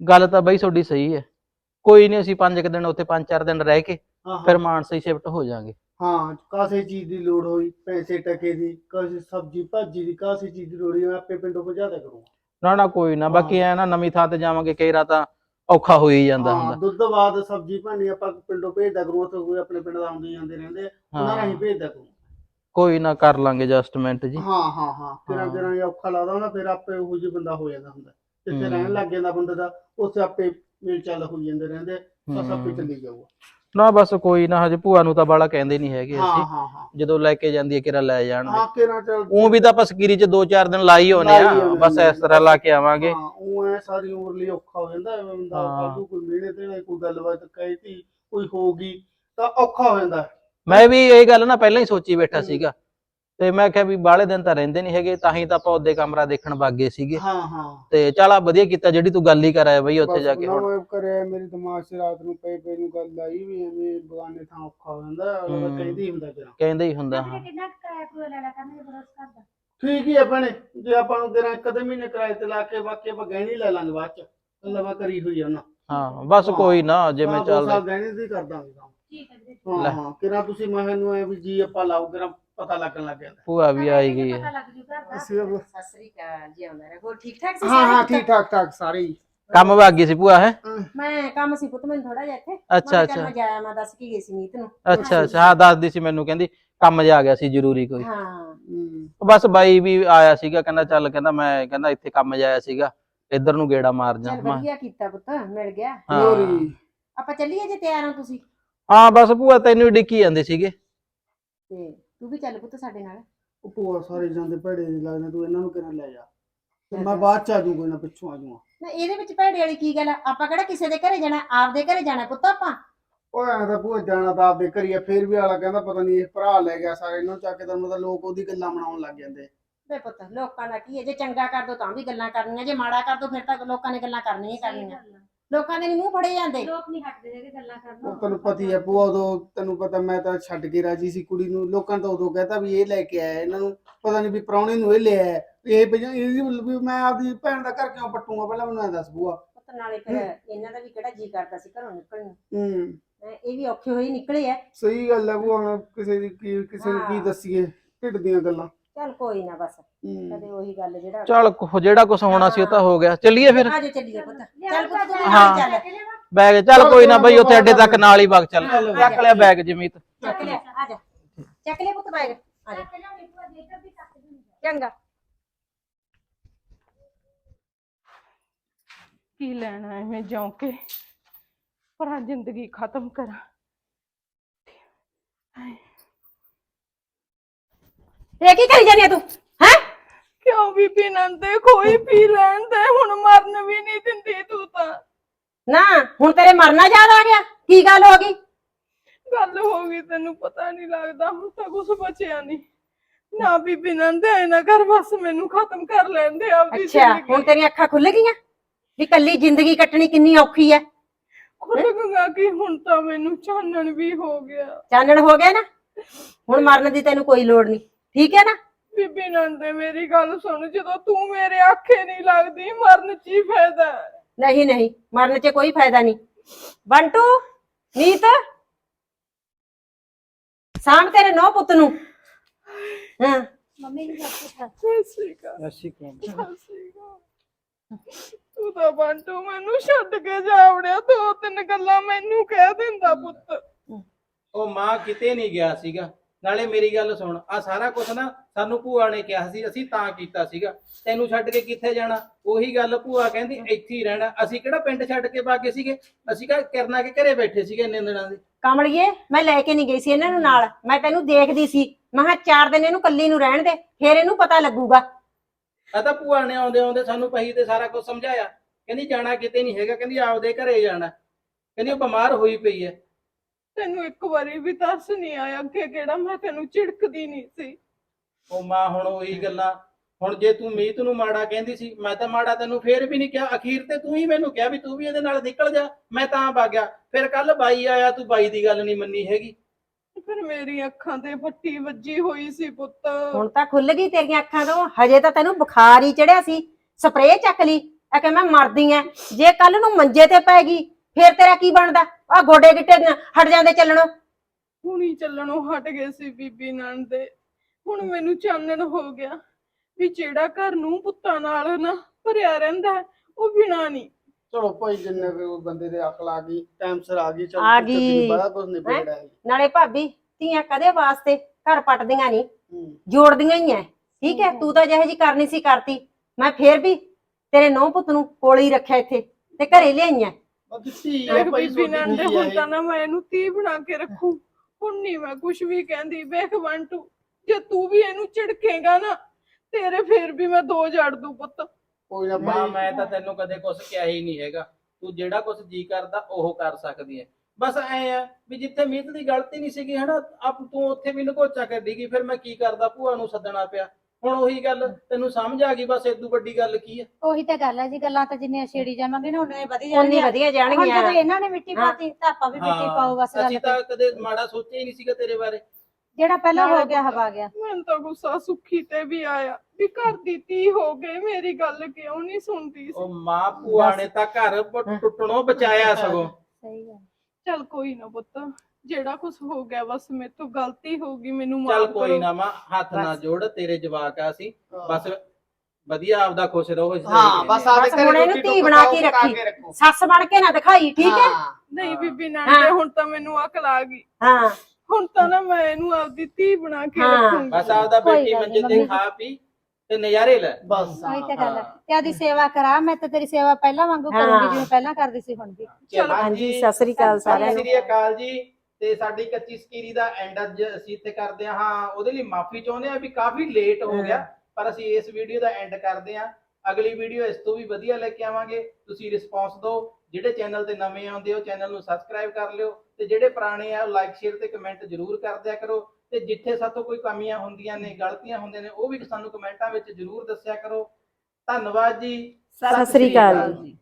ਗੱਲ ਤਾਂ ਬਈ ਤੁਹਾਡੀ ਸਹੀ ਹੈ। ਕੋਈ ਨਹੀਂ ਅਸੀਂ ਪੰਜ ਕੁ ਦਿਨ ਉੱਥੇ ਪੰਜ ਚਾਰ ਦਿਨ ਰਹਿ ਕੇ ਹਾਂ ਫਿਰ ਮਾਨਸਾ ਹੀ ਸ਼ਿਫਟ ਹੋ ਜਾਾਂਗੇ। ਹਾਂ ਕਾਸੇ ਚੀਜ਼ ਦੀ ਲੋੜ ਹੋਈ ਪੈਸੇ ਟਕੇ ਦੀ ਕਾਸੇ ਸਬਜ਼ੀ ਭਾਜੀ ਦੀ ਕਾਸੇ ਚੀਜ਼ ਦੀ ਲੋੜ ਹੋਈ ਮੈਂ ਆਪੇ ਪਿੰਡੋਂ ਪਹੁੰਚਾ ਦਿਆ ਕਰੂੰਗਾ। ਨਾ ਨਾ ਕੋਈ ਨਾ ਬਾਕੀ ਐ ਨਾ ਨਵੀਂ ਥਾਂ ਤੇ ਜਾਵਾਂਗੇ ਕਈ ਰਾਤ ਤਾਂ ਔਖਾ ਹੋ ਹੀ ਜਾਂਦਾ ਹਾਂ ਹੁੰਦਾ ਦੁੱਧ ਬਾਅਦ ਸਬਜ਼ੀ ਭਾਣੀ ਆਪਾਂ ਪਿੰਡੋਂ ਭੇਜਦਾ ਕਰੂ ਉੱਥੇ ਕੋਈ ਆਪਣੇ ਪਿੰਡ ਦਾ ਆਉਂਦੇ ਜਾਂਦੇ ਰਹਿੰਦੇ ਆ, ਉਹਨਾਂ ਰਾਹੀਂ ਹਾਂ ਭੇਜਦਾ ਕਰੂ ਕੋਈ ਨਾ ਕਰ ਲਾਂਗੇ ਐਡਜਸਟਮੈਂਟ ਜੀ ਹਾਂ ਹਾਂ ਹਾਂ ਫਿਰ ਹਾਂ। ਜਿਹੜਾ ਇਹ ਔਖਾ ਲੱਗਦਾ ਹੁੰਦਾ ਫਿਰ ਆਪੇ ਉਹੋ ਜਿਹੀ ਬੰਦਾ ਹੋ ਜਾਂਦਾ ਹੁੰਦਾ ਜਿੱਥੇ ਹੂੰ। ਰਹਿਣ ਲੱਗ ਜਾਂਦਾ ਬੰਦੇ ਦਾ ਉੱਥੇ ਆਪੇ ਮੇਲ ਚੱਲ ਹੋ ਜਾਂਦੇ ਰਹਿੰਦੇ ਬਸ ਆਪੇ ਹੂੰ। ਚੱਲੀ ਜਾਊਗਾ ਨਾ ਬਸ ਕੋਈ ਨਾ ਹਜੇ ਭੂਆ ਨੂੰ ਤਾਂ ਬਾਲਾ ਕਹਿੰਦੇ ਨਹੀਂ ਹੈਗੇ ਹਾਂ ਅਸੀਂ। ਹਾਂ ਹਾਂ। ਜਦੋਂ ਲੈ ਕੇ ਜਾਂਦੀ ਹੈ ਕਿਰਾ ਲੈ ਹਾਂ ਕਿਹੜਾ ਚੱਲ ਉਹ ਵੀ ਤਾਂ ਆਪਾਂ ਸਕੀਰੀ ਚ ਦੋ ਚਾਰ ਦਿਨ ਲਾਈ ਹੋਣੇ ਲਾਈ ਆ ਹੋਣੇ ਬਸ। ਇਸ ਤਰ੍ਹਾਂ ਲਾ ਕੇ ਆਵਾਂਗੇ। ਹਾਂ ਉਹ ਐ ਸਾਰੀ ਉਮਰ ਲਈ ਔਖਾ ਹੋ ਜਾਂਦਾ ਐਵੇਂ ਬੰਦਾ ਹਾਂ। ਕਾਹਦੂ ਕੋਈ ਮਿਹਣੇ ਤੇ ਕੋਈ ਗੱਲਬਾਤ ਕਹੀ ਤੀ ਕੋਈ ਹੋਊਗੀ ਤਾਂ ਔਖਾ ਹੋ ਜਾਂਦਾ। ਮੈਂ ਵੀ ਇਹ ਗੱਲ ਨਾ ਪਹਿਲਾਂ ਹੀ ਸੋਚੀ ਬੈਠਾ ਹੂੰ। ਸੀਗਾ। ਤੇ ਮੈਂ ਕਿਹਾ ਵੀ ਬਾਹਲੇ ਦਿਨ ਤਾਂ ਰਹਿੰਦੇ ਨਹੀਂ ਹੈਗੇ ਤਾਂ ਹੀ ਤਾਂ ਆਪਾਂ ਉਹਦੇ ਕਮਰਾ ਦੇਖਣ ਵਗ ਸੀਗੇ। ਹਾਂ ਹਾਂ। ਤੇ ਚੱਲ ਆ ਵਧੀਆ ਕੀਤਾ ਜਿਹੜੀ ਤੂੰ ਗੱਲ ਹੀ ਕਰਾਇਆ ਬਈ ਉੱਥੇ ਜਾ ਕੇ ਹੁਣ। ਕਰਿਆ ਮੇਰੇ ਦਿਮਾਗ 'ਚ ਰਾਤ ਨੂੰ ਪਈ ਪਈ ਨੂੰ ਗੱਲ ਆਈ ਵੀ ਐਵੇਂ ਬਗਾਨੇ ਥਾਂ ਔਖਾ ਹੋ ਜਾਂਦਾ ਅਗਲਾ ਤਾਂ ਹੂੰ। ਕਹਿੰਦੀ ਹੀ ਹੁੰਦਾ ਤੇਰਾ। ਕਹਿੰਦੇ ਹੀ ਹੁੰਦਾ ਹਾਂ। ਕਿੰਨਾ ਕਿਰਾਇਆ ਕੋਈ ਲੈ ਲੈ ਕਰਨੇ ਬਰੋਸ ਕਰਦਾ। ਠੀਕ ਹੀ ਆ ਭੈਣੇ ਜੇ ਆਪਾਂ ਨੂੰ ਤੇਰਾ ਇੱਕ ਮਹੀਨੇ ਕਿਰਾਏ ਤੇ ਲਾ ਕੇ ਬਾਕੀ ਆਪਾਂ ਗਹਿਣੀ ਲੈ ਲਾਂਗੇ ਬਾਅਦ 'ਚ ਲਵਾ ਕਰੀ ਹੋਈ ਆ ਹਾਂ ਬਸ। ਕੋਈ ਨਾ ਜਿਵੇਂ ਚੱਲਦਾ। ਸਾਲ ਗਹਿਣੇ ਦੀ ਕਰ ਦਾਂਗੇ ਕੰਮ। ਠੀਕ ਹੈ ਵੀਰੇ। ਹਾਂ ਲੈ। ਹਾਂ ਕਿਰਾ ਤੁਸੀਂ ਮੈਂ ਨੂੰ ਐ ਵੀ ਜੀ ਆਪਾਂ ਲਾਓ ਕਿਰਾ ਪਤਾ ਲੱਗਣ ਲੱਗ ਜਾਂਦਾ। ਭੂਆ ਵੀ ਆਈ ਗਈ ਪਤਾ ਹੈ। ਲੱਗ ਜੂ ਘਰ ਦਾ ਅਸੀਂ ਉਹ- ਸਤਿ ਸ੍ਰੀ ਅਕਾਲ ਜੀ ਆਉਂਦਾ ਰਹੇ। ਹੋਰ ਠੀਕ ਠਾਕ ਸੀ ਹਾਂ ਹਾਂ ਸਾਰੇ ਠੀਕ ਠਾਕ ਠਾਕ ਸਾਰੇ ਹੀ। ਕੰਮ ਵਗ ਗਈ ਸੀ ਭੂਆ ਹੈ? ਮੈਂ ਕੰਮ ਸੀ ਪੁੱਤ ਮੈਨੂੰ ਥੋੜਾ ਜਿਹਾ ਇੱਥੇ। ਅੱਛਾ ਮੈਂ ਕਿਹਾ ਚੱਲ ਅੱਛਾ। ਮੈਂ ਜਾਇਆ ਮੈਂ ਦੱਸ ਕੀ ਗਈ ਸੀ ਨੀਤ ਨੂੰ। ਅੱਛਾ ਅੱਛਾ ਹਾਂ ਦੱਸਦੀ ਸੀ ਮੈਨੂੰ ਕਹਿੰਦੀ ਕੰਮ ਜਾ ਗਿਆ ਸੀ ਜ਼ਰੂਰੀ ਕੋਈ। ਹਾਂ। ਬਸ ਬਾਈ ਵੀ ਆਇਆ ਸੀਗਾ ਕਹਿੰਦਾ ਚੱਲ ਕਹਿੰਦਾ ਮੈਂ ਕਹਿੰਦਾ ਇੱਥੇ ਕੰਮ ਜਾਇਆ ਸੀਗਾ ਇੱਧਰ ਨੂੰ ਗੇੜਾ ਮਾਰ ਜਾ ਚੱਲ ਵਧੀਆ ਕੀਤਾ ਪੁੱਤ ਮਿਲ ਗਿਆ। ਹਾਂ। ਆਪਾਂ ਚੱਲੀਏ ਜੇ ਤਿਆਰ ਹੋ ਤੁਸੀਂ। ਹਾਂ ਬਸ ਭੂਆ ਤੈਨੂੰ ਹੀ ਡਿੱਕੀ ਜਾਂਦੇ ਸੀਗੇ। ਤੇ ਤੂੰ ਵੀ ਚੱਲ ਪੁੱਤ ਸਾਡੇ ਨਾਲ। ਉਹ ਭੂਆ ਸਾਰੇ ਜਾਂਦੇ ਭੜੇ ਨਹੀਂ ਲੱਗਦੇ ਤੂੰ ਇਹਨਾਂ ਨੂੰ ਕਿਹਨਾਂ ਲੈ ਜਾ। ਤੇ ਮੈਂ ਬਾਅਦ ਚ ਆ ਜਾਊਂਗਾ ਨਾ ਪਿੱਛੋਂ ਆ ਜਾਊਂਗਾ। ਨਾ ਇਹਦੇ ਵਿੱਚ ਭੈੜੇ ਵਾਲੀ ਕੀ ਗੱਲ ਆ? ਆਪਾਂ ਕਿਹੜਾ ਕਿਸੇ ਦੇ ਘਰੇ ਜਾਣਾ ਆਪਦੇ ਘਰੇ ਜਾਣਾ ਪੁੱਤ ਆਪਾਂ? ਉਹ ਐਂ ਤਾਂ ਭੂਆ ਜਾਣਾ ਤਾਂ ਆਪਦੇ ਘਰੀਆ ਫੇਰ ਵੀ ਆਲਾ ਕਹਿੰਦਾ ਪਤਾ ਨਹੀਂ ਇਹ ਭਰਾ ਲੈ ਗਿਆ ਸਾਰੇ ਇਹਨੂੰ ਚੱਕ ਕੇ ਤੁਹਾਨੂੰ ਤਾਂ ਲੋਕ ਉਹਦੀ ਗੱਲਾਂ ਬਣਾਉਣ ਲੱਗ ਜਾਂਦੇ। ਵੇ ਪੁੱਤ ਲੋਕਾਂ ਦਾ ਕੀ ਹੈ? ਜੇ ਚੰਗਾ ਕਰ ਦੋ ਤਾਂ ਵੀ ਗੱਲਾਂ ਕਰਨੀਆਂ ਜੇ ਮਾੜਾ ਕਰ ਦੋ ਫਿਰ ਤਾਂ ਲੋਕਾਂ ਨੇ ਗੱਲਾਂ ਕਰਨੀਆਂ ਹੀ ਕਰਨੀਆਂ। ਲੋਕਾਂ ਦੇ ਨੀ ਮੂੰਹ ਫੜੇ ਜਾਂਦੇ। ਲੋਕ ਨਹੀਂ ਹਟਦੇ ਹੈਗੇ ਗੱਲਾਂ ਕਰਨ ਉਹ ਤੈਨੂੰ ਪਤੀ ਹੈ ਭੂਆ ਉਦੋਂ ਤੈਨੂੰ ਪਤਾ ਮੈਂ ਤਾਂ ਛੱਡ ਕੇ ਰਾਜੀ ਸੀ ਕੁੜੀ ਨੂੰ। ਲੋਕਾਂ ਤਾਂ ਉਦੋਂ ਕਹਤਾ ਵੀ ਇਹ ਲੈ ਕੇ ਆਇਆ ਇਹਨਾਂ ਨੂੰ ਪਤਾ ਨਹੀਂ ਵੀ ਪ੍ਰਾਹੁਣੇ ਨੂੰ ਇਹ ਲੈ ਆਇਆ। ਇਹ ਭਜਾ ਇਹਦੀ ਮਤਲਬ ਵੀ ਮੈਂ ਆਪਦੀ ਭੈਣ ਦਾ ਘਰ ਕਿਉਂ ਪੱਟੂਗਾ? ਪਹਿਲਾਂ ਮੈਨੂੰ ਦੱਸ ਭੂਆ। ਪੁੱਤ ਨਾਲੇ ਫਿਰ ਇਹਨਾਂ ਦਾ ਵੀ ਕਿਹੜਾ ਜੀ ਕਰਦਾ ਸੀ ਘਰੋਂ ਨਿਕਲਣ ਨੂੰ। ਹੂੰ। ਹੈਂ, ਇਹ ਵੀ ਔਖੇ ਹੋਏ ਨਿਕਲੇ ਆ। ਸਹੀ ਗੱਲ ਹੈ ਭੂਆ ਹੁਣ ਕਿਸੇ ਦੀ ਕੀ ਕਿਸੇ ਨੂੰ ਕੀ ਹਾਂ। ਦੱਸੀਏ? ਢਿੱਡ ਦੀਆਂ ਗੱਲਾਂ। ਚੱਲ ਕੋਈ ਨਾ ਬਸ। ਕਦੇ ਉਹੀ ਗੱਲ ਜਿਹੜਾ ਚੱਲ ਕੁ- ਜਿਹੜਾ ਕੁਝ ਹੋਣਾ ਸੀ ਉਹ ਤਾਂ ਹੋ ਗਿਆ। ਚੱਲੀਏ ਫਿਰ? ਆ ਜਾ ਚੱਲੀਏ ਪੁੱਤ। ਚੱਲ ਪੁੱਤ ਤੂੰ ਵੀ ਹਾਂ। ਚੱਲ। ਬੈਗ ਚੱਲ ਕੋਈ ਨਾ ਬਈ ਉੱਥੇ ਅੱਡੇ ਤੱਕ ਨਾਲ ਹੀ ਵਗ ਚੱਲ। ਚੱਕ ਲਿਆ ਬੈਗ ਜਮੀਤ। ਚੱਕ ਲਿਆ ਆ ਜਾ। ਚੱਕ ਲਿਆ ਪੁੱਤ ਬੈਗ। ਆ ਜਾ। ਚੰਗਾ। ਕੀ ਲੈਣਾ ਐਵੇਂ ਜਿਉਂ ਕੇ ਪਰ ਜ਼ਿੰਦਗੀ ਖਤਮ ਕਰਾਂ। ਇਹ ਕੀ ਕਰੀ ਜਾਨੀ ਆ ਤੂੰ? ਹੈ? ਕਿਉਂ ਬੀਬੀ ਨੰਦੇ ਕੋਈ ਪੀ ਲੈਣ ਦੇ ਹੁਣ ਮਰਨ ਵੀ ਨਹੀਂ ਦਿੰਦੀ ਤੂੰ ਤਾਂ। ਨਾ ਹੁਣ ਤੇਰੇ ਮਰਨਾ ਯਾਦ ਆ ਗਿਆ? ਕੀ ਗੱਲ ਹੋ ਗਈ? ਗੱਲ ਹੋ ਗਈ ਤੈਨੂੰ ਪਤਾ ਨਹੀਂ ਲੱਗਦਾ ਹੁਣ ਤਾਂ ਕੁਝ ਬਚਿਆ ਨਹੀਂ। ਨਾ ਬੀਬੀ ਨੰਦੇ ਐ ਨਾ ਕਰ ਬਸ ਮੈਨੂੰ ਖਤਮ ਕਰ ਲੈਂਦੇ ਆਪਦੀ ਅੱਛਾ ਹੁਣ ਤੇਰੀਆਂ ਅੱਖਾਂ ਖੁੱਲ ਗਈਆਂ? ਵੀ ਕੱਲੀ ਜ਼ਿੰਦਗੀ ਕੱਟਣੀ ਕਿੰਨੀ ਔਖੀ ਹੈ ਖੁੱਲ ਗਈਆਂ ਕਿ ਹੁਣ ਤਾਂ ਮੈਨੂੰ ਚਾਨਣ ਵੀ ਹੋ ਗਿਆ। ਚਾਨਣ ਹੋ ਗਿਆ ਨਾ? ਹੁਣ ਮਰਨ ਦੀ ਤੈਨੂੰ ਕੋਈ ਲੋੜ ਨਹੀਂ। ਠੀਕ ਹੈ ਨਾ? ਬੀਬੀ ਨੰਦੇ ਮੇਰੀ ਗੱਲ ਸੁਣ ਜਦੋਂ ਤੂੰ ਮੇਰੇ ਆਖੇ ਨਹੀਂ ਲੱਗਦੀ ਮਰਨ ਚ ਹੀ ਫਾਇਦਾ ਹੈ। ਨਹੀਂ ਨਹੀਂ ਮਰਨ 'ਚ ਕੋਈ ਫਾਇਦਾ ਨਹੀਂ। ਬੰਟੂ ਨੀਤ ਸਾਂਭ ਤੇਰੇ ਨੌ ਪੁੱਤ ਨੂੰ। ਹਾਂ। ਮੰਮੀ ਨੂੰ ਸਭ ਕੁਝ ਸਤਿ ਸ਼੍ਰੀ ਅਕਾਲ। ਸਤਿ ਸ਼੍ਰੀ ਅਕਾਲ। ਤੂੰ ਤਾਂ ਬੰਟੂ ਮੈਨੂੰ ਛੱਡ ਕੇ ਜਾਵੜਿਆ ਦੋ ਤਿੰਨ ਗੱਲਾਂ ਮੈਨੂੰ ਕਹਿ ਦਿੰਦਾ ਪੁੱਤ। ਉਹ ਮਾਂ ਕਿਤੇ ਨਹੀਂ ਗਿਆ ਸੀਗਾ। ਨਾਲੇ ਮੇਰੀ ਗੱਲ ਸੁਣ ਆ ਸਾਰਾ ਕੁਝ ਨਾ ਸਾਨੂੰ ਭੂਆ ਨੇ ਕਿਹਾ ਸੀ ਅਸੀਂ ਤਾਂ ਕੀਤਾ ਸੀਗਾ। ਤੈਨੂੰ ਛੱਡ ਕੇ ਕਿੱਥੇ ਜਾਣਾ? ਉਹੀ ਗੱਲ ਭੂਆ ਕਹਿੰਦੀ ਇੱਥੇ ਹੀ ਰਹਿਣਾ। ਅਸੀਂ ਕਿਹੜਾ ਪਿੰਡ ਛੱਡ ਕੇ ਬਾਗੇ ਸੀਗੇ? ਅਸੀਂ ਕਾ ਕਰਨਾ ਕਿ ਘਰੇ ਬੈਠੇ ਸੀਗੇ ਇੰਨੇ ਦਿਨਾਂ ਦੇ। ਕਮਲਿਏ ਮੈਂ ਲੈ ਕੇ ਨਹੀਂ ਗਈ ਸੀ ਇਹਨਾਂ ਨੂੰ ਨਾਲ। ਮੈਂ ਤੈਨੂੰ ਦੇਖਦੀ ਸੀ। ਮੈਂ ਕਿਹਾ ਚਾਰ ਦਿਨ ਇਹਨੂੰ ਕੱਲੀ ਨੂੰ ਰਹਿਣ ਦੇ ਫੇਰ ਇਹਨੂੰ ਪਤਾ ਲੱਗੂਗਾ। ਆ ਤਾਂ ਭੂਆ ਨੇ ਆਉਂਦੇ ਆਉਂਦੇ ਸਾਨੂੰ ਪਹੀ ਤੇ ਸਾਰਾ ਕੁਝ ਸਮਝਾਇਆ। ਕਹਿੰਦੀ ਜਾਣਾ ਕਿਤੇ ਨਹੀਂ ਹੈਗਾ। ਕਹਿੰਦੀ ਆਪਦੇ ਘਰੇ ਜਾਣਾ। ਕਹਿੰਦੀ ਉਹ ਬਿਮਾਰ ਹੋਈ ਪਈ ਹੈ। ਤੈਨੂੰ ਇੱਕ ਵਾਰੀ ਵੀ ਤਰਸ ਨਹੀਂ ਆਇਆ ਅੱਗੇ ਕਿਹੜਾ ਮੈਂ ਤੈਨੂੰ ਝਿੜਕਦੀ ਨਹੀਂ ਸੀ। ਉਹ ਮਾਂ ਹੁਣ ਉਹੀ ਗੱਲਾਂ। ਹੁਣ ਜੇ ਤੂੰ ਮੀਤ ਨੂੰ ਮਾੜਾ ਕਹਿੰਦੀ ਸੀ ਮੈਂ ਤਾਂ ਮਾੜਾ ਤੈਨੂੰ ਫੇਰ ਵੀ ਨਹੀਂ ਕਿਹਾ। ਅਖੀਰ ਤੇ ਤੂੰ ਹੀ ਮੈਨੂੰ ਕਿਹਾ ਵੀ ਤੂੰ ਵੀ ਇਹਦੇ ਨਾਲ ਨਿਕਲ ਜਾ ਮੈਂ ਤਾਂ ਭਾਗਿਆ ਫਿਰ ਕੱਲ ਬਾਈ ਆਇਆ ਤੂੰ ਬਾਈ ਦੀ ਗੱਲ ਨਹੀਂ ਮੰਨੀ ਹੈਗੀ। ਫਿਰ ਮੇਰੀ ਅੱਖਾਂ ਤੇ ਪੱਟੀ ਵੱਜੀ ਹੋਈ ਸੀ ਪੁੱਤ। ਹੁਣ ਤਾਂ ਖੁੱਲ ਗਈ ਤੇਰੀਆਂ ਅੱਖਾਂ ਤੋਂ। ਹਜੇ ਤਾਂ ਤੈਨੂੰ ਬੁਖਾਰ ਹੀ ਚੜਿਆ ਸੀ। ਸਪਰੇਅ ਚੱਕ ਲਈ। ਆ ਕਿ ਮੈਂ ਮਰਦੀ ਐ। ਜੇ ਕੱਲ ਨੂੰ ਮੰਜੇ ਤੇ ਪੈ ਗਈ ਫੇਰ ਤੇਰਾ ਕੀ ਬਣਦਾ? ਆ ਗੋਡੇ ਗਿੱਟੇ ਹਟ ਜਾਂਦੇ ਚੱਲਣੋਂ। ਹੁਣੀ ਚੱਲਣੋਂ ਹਟ ਗਏ ਸੀ ਬੀਬੀ ਨੰਦ ਦੇ। ਹੁਣ ਮੈਨੂੰ ਚਾਨਣ ਹੋ ਗਿਆ ਵੀ ਜਿਹੜਾ ਘਰ ਨੂੰ ਪੁੱਤਾਂ ਨਾਲ ਨਾ ਭਰਿਆ ਰਹਿੰਦਾ ਹੈ, ਉਹ ਬਿਨਾ ਨਹੀਂ। ਚਲੋ ਭਾਈ ਜਿੰਨੇ ਵੀ ਉਹ ਬੰਦੇ ਦੇ ਅਕਲ ਆ ਗਈ ਟਾਈਮ ਸਿਰ ਆ ਗਈ ਚਲ ਆ ਗਈ। ਬੜਾ ਕੁਝ ਨਹੀਂ ਹੈਂ? ਨਾਲੇ ਭਾਬੀ ਧੀਆਂ ਕਦੇ ਵਾਸਤੇ ਘਰ ਪਟਦੀਆਂ ਨਹੀਂ। ਹੂੰ। ਜੋੜਦੀਆਂ ਹੀ ਐ। ਠੀਕ ਹੈ। ਤੂੰ ਤਾਂ ਜਿਹੇ ਜੀ ਕਰਨੀ ਸੀ ਕਰਤੀ। ਮੈਂ ਫੇਰ ਵੀ ਤੇਰੇ ਨੌ ਪੁੱਤ ਨੂੰ ਕੋਲ ਹੀ ਰੱਖਿਆ ਇੱਥੇ ਤੇ ਘਰੇ ਲਿਆਈਆਂ। ਉਹ ਧੀ ਹੈ ਦੇਖ ਭਾਈ ਬੀਬੀ ਤੁਹਾਡੀ ਨੰਦ ਦੇ ਧੀ ਹੈ ਹੁਣ ਇਹ। ਤਾਂ ਨਾ ਮੈਂ ਇਹਨੂੰ ਤੀ ਬਣਾ ਕੇ ਰੱਖੂ। ਹੁਣ ਨਹੀਂ ਮੈਂ ਕੁਝ ਵੀ ਕਹਿੰਦੀ। ਵੇਖ ਬੰਟੂ ਜੇ ਤੂੰ ਵੀ ਇਹਨੂੰ ਝਿੜਕੇਗਾ ਨਾ ਤੇਰੇ ਫੇਰ ਵੀ ਮੈਂ ਦੋ ਜੜ ਦੂ ਪੁੱਤ। ਕੋਈ ਨਾ ਮਾਂ ਭਾਈ। ਮੈਂ ਤਾਂ ਤੈਨੂੰ ਕਦੇ ਕੁਝ ਕਿਹਾ ਹੀ ਨਹੀਂ ਹੈਗਾ। ਤੂੰ ਜਿਹੜਾ ਕੁਝ ਜੀ ਕਰਦਾ ਉਹ ਕਰ ਸਕਦੀ ਹੈ। ਬਸ ਐ ਆ ਵੀ ਜਿੱਥੇ ਮੀਤ ਦੀ ਗਲਤੀ ਨਹੀਂ ਸੀਗੀ ਹਨਾ ਆਪ ਤੂੰ ਉੱਥੇ ਵੀ ਨਕੋਚਾ ਕੱਢੀਗੀ ਫਿਰ ਮੈਂ ਕੀ ਕਰਦਾ? ਭੂਆ ਨੂੰ ਸੱਦਣਾ ਪਿਆ। ਹੁਣ ਉਹੀ ਗੱਲ ਤੈਨੂੰ ਸਮਝ ਆ ਗਈ ਬਸ ਏਦੂ ਵੱਡੀ ਗੱਲ ਕੀ ਹੈ ਉਹੀ ਤਾਂ ਗੱਲ ਹੈ ਜੀ ਗੱਲਾਂ ਤਾਂ ਜਿੰਨੀਆਂ ਛੇੜੀ ਜਾਵਾਂਗੇ ਨਾ ਉਹਨੇ ਵਧੀ ਉਨੀ ਜਾਣਗੀਆਂ ਵਧੀਆ ਹੁਣ ਜਾਣਗੀਆਂ ਜਦੋਂ ਇਹਨਾਂ ਨੇ ਮਿੱਟੀ। ਪਾਤੀ ਤਾਂ ਆਪਾਂ ਵੀ ਮਿੱਟੀ ਪਾਓ ਬਸ ਗੱਲ ਅਸੀਂ ਤੇ ਤਾਂ। ਕਦੇ ਮਾੜਾ ਸੋਚਿਆ ਹੀ ਨਹੀਂ ਸੀਗਾ ਤੇਰੇ ਬਾਰੇ। ਜਿਹੜਾ ਪਹਿਲਾਂ ਹੋ ਗਿਆ ਹਵਾ ਗਿਆ। ਮੈਨੂੰ ਤਾਂ ਗੁੱਸਾ ਸੁੱਖੀ ਤੇ ਵੀ ਆਇਆ ਵੀ ਘਰ ਦੀ ਧੀ ਹੋ ਗਏ ਮੇਰੀ ਗੱਲ ਕਿਉਂ ਨਹੀਂ ਸੁਣਦੀ ਸੀ? ਉਹ ਮਾਂ ਭੂਆ ਨੇ ਤਾਂ ਘਰ ਪ- ਟੁੱਟਣੋਂ ਬਚਾਇਆ ਸਗੋਂ। ਸਹੀ ਗੱਲ। ਚੱਲ ਕੋਈ ਨਾ ਪੁੱਤ ਜਿਹੜਾ ਕੁਝ ਹੋ ਗਿਆ ਬਸ ਮੇਰੇ ਤੋਂ ਗਲਤੀ ਹੋ ਗਈ ਮੈਨੂੰ ਚੱਲ ਮਾਫ ਕੋਈ ਕਰੋ। ਨਾ ਮਾਂ ਹੱਥ ਨਾ ਬਸ। ਜੋੜ ਤੇਰੇ ਜਵਾਕ ਆ ਸੀ ਬਸ ਵਧੀਆ ਆਪਦਾ ਖੁਸ਼ ਰਹੋ ਇਸ ਹਾਂ ਬਸ ਆ ਆਦੇ ਬਸ ਹੁਣ ਇਹਨੂੰ ਧੀ ਬਣਾ ਕੇ ਰੱਖੀ। ਸੱਸ ਬਣ ਕੇ ਨਾ ਦਿਖਾਈ ਠੀਕ ਹੈ? ਨਹੀਂ ਬੀਬੀ ਹਾਂ। ਨਾਂਦੇ ਹੁਣ ਤਾਂ ਮੈਨੂੰ ਅਕਲ ਆ ਗਈ। ਹਾਂ। ਹੁਣ ਤਾਂ ਨਾ ਮੈਂ ਇਹਨੂੰ ਆਪਦੀ ਧੀ ਬਣਾ ਕੇ ਹਾਂ, ਰੱਖੂੰਗੀ। ਬਸ ਆਪਦਾ ਕੋਈ ਬੇਟੀ ਗੱਲ ਮੰਜੇ ਤੇ ਮੰਮੀ। ਖਾ ਪੀ। ਤੇ ਨਜ਼ਾਰੇ ਲੈ। ਬਸ। ਉਹੀ ਤਾਂ ਗੱਲ ਹੈ। ਤੇ ਆਦੀ ਸੇਵਾ ਕਰਾ ਮੈਂ ਤਾਂ ਤੇਰੀ ਸੇਵਾ ਪਹਿਲਾਂ ਵਾਂਗੂ। ਕਰੂੰਗੀ ਜਿਵੇਂ ਪਹਿਲਾਂ ਕਰਦੀ ਸੀ ਹੁਣ ਵੀ। ਚਲੋ ਹਾਂਜੀ ਸਤਿ ਸ੍ਰੀ ਅਕਾਲ ਸਾਰਿਆਂ ਸਤਿ ਨੂੰ। ਸ੍ਰੀ ਅਕਾਲ ਜੀ। ਤੇ ਸਾਡੀ ਕੱਚੀ ਸਕੀਰੀ ਦਾ ਐਂਡ ਅੱਜ ਅਸੀਂ ਇੱਥੇ ਕਰਦੇ ਹਾਂ। ਹਾਂ ਉਹਦੇ ਲਈ ਮਾਫੀ ਚਾਹੁੰਦੇ ਹਾਂ ਵੀ ਕਾਫੀ ਲੇਟ ਹੋ ਗਿਆ ਪਰ ਅਸੀਂ ਇਸ ਵੀਡੀਓ ਦਾ ਐਂਡ ਕਰਦੇ ਹਾਂ। ਅਗਲੀ ਵੀਡੀਓ ਇਸ ਤੋਂ ਵੀ ਵਧੀਆ ਲੈ ਕੇ ਆਵਾਂਗੇ। ਤੁਸੀਂ ਰਿਸਪੌਂਸ ਦਿਓ। ਜਿਹੜੇ ਚੈਨਲ ਤੇ ਨਵੇਂ ਆਉਂਦੇ ਹੋ ਚੈਨਲ ਨੂੰ ਸਬਸਕ੍ਰਾਈਬ ਕਰ ਲਿਓ। ਤੇ ਜਿਹੜੇ ਪੁਰਾਣੇ ਆ ਉਹ ਲਾਈਕ ਸ਼ੇਅਰ ਤੇ ਕਮੈਂਟ ਜ਼ਰੂਰ ਕਰ ਦਿਆ ਕਰੋ। ਤੇ ਜਿੱਥੇ ਸਾਤੋਂ ਕੋਈ ਕਮੀਆਂ ਹੁੰਦੀਆਂ ਨੇ ਗਲਤੀਆਂ ਹੁੰਦੀਆਂ ਨੇ ਉਹ ਵੀ ਸਾਨੂੰ ਕਮੈਂਟਾਂ ਵਿੱਚ ਜ਼ਰੂਰ ਦੱਸਿਆ ਕਰੋ। ਧੰਨਵਾਦ ਜੀ। ਸਤਿ ਸ੍ਰੀ ਅਕਾਲ। ਜੀ।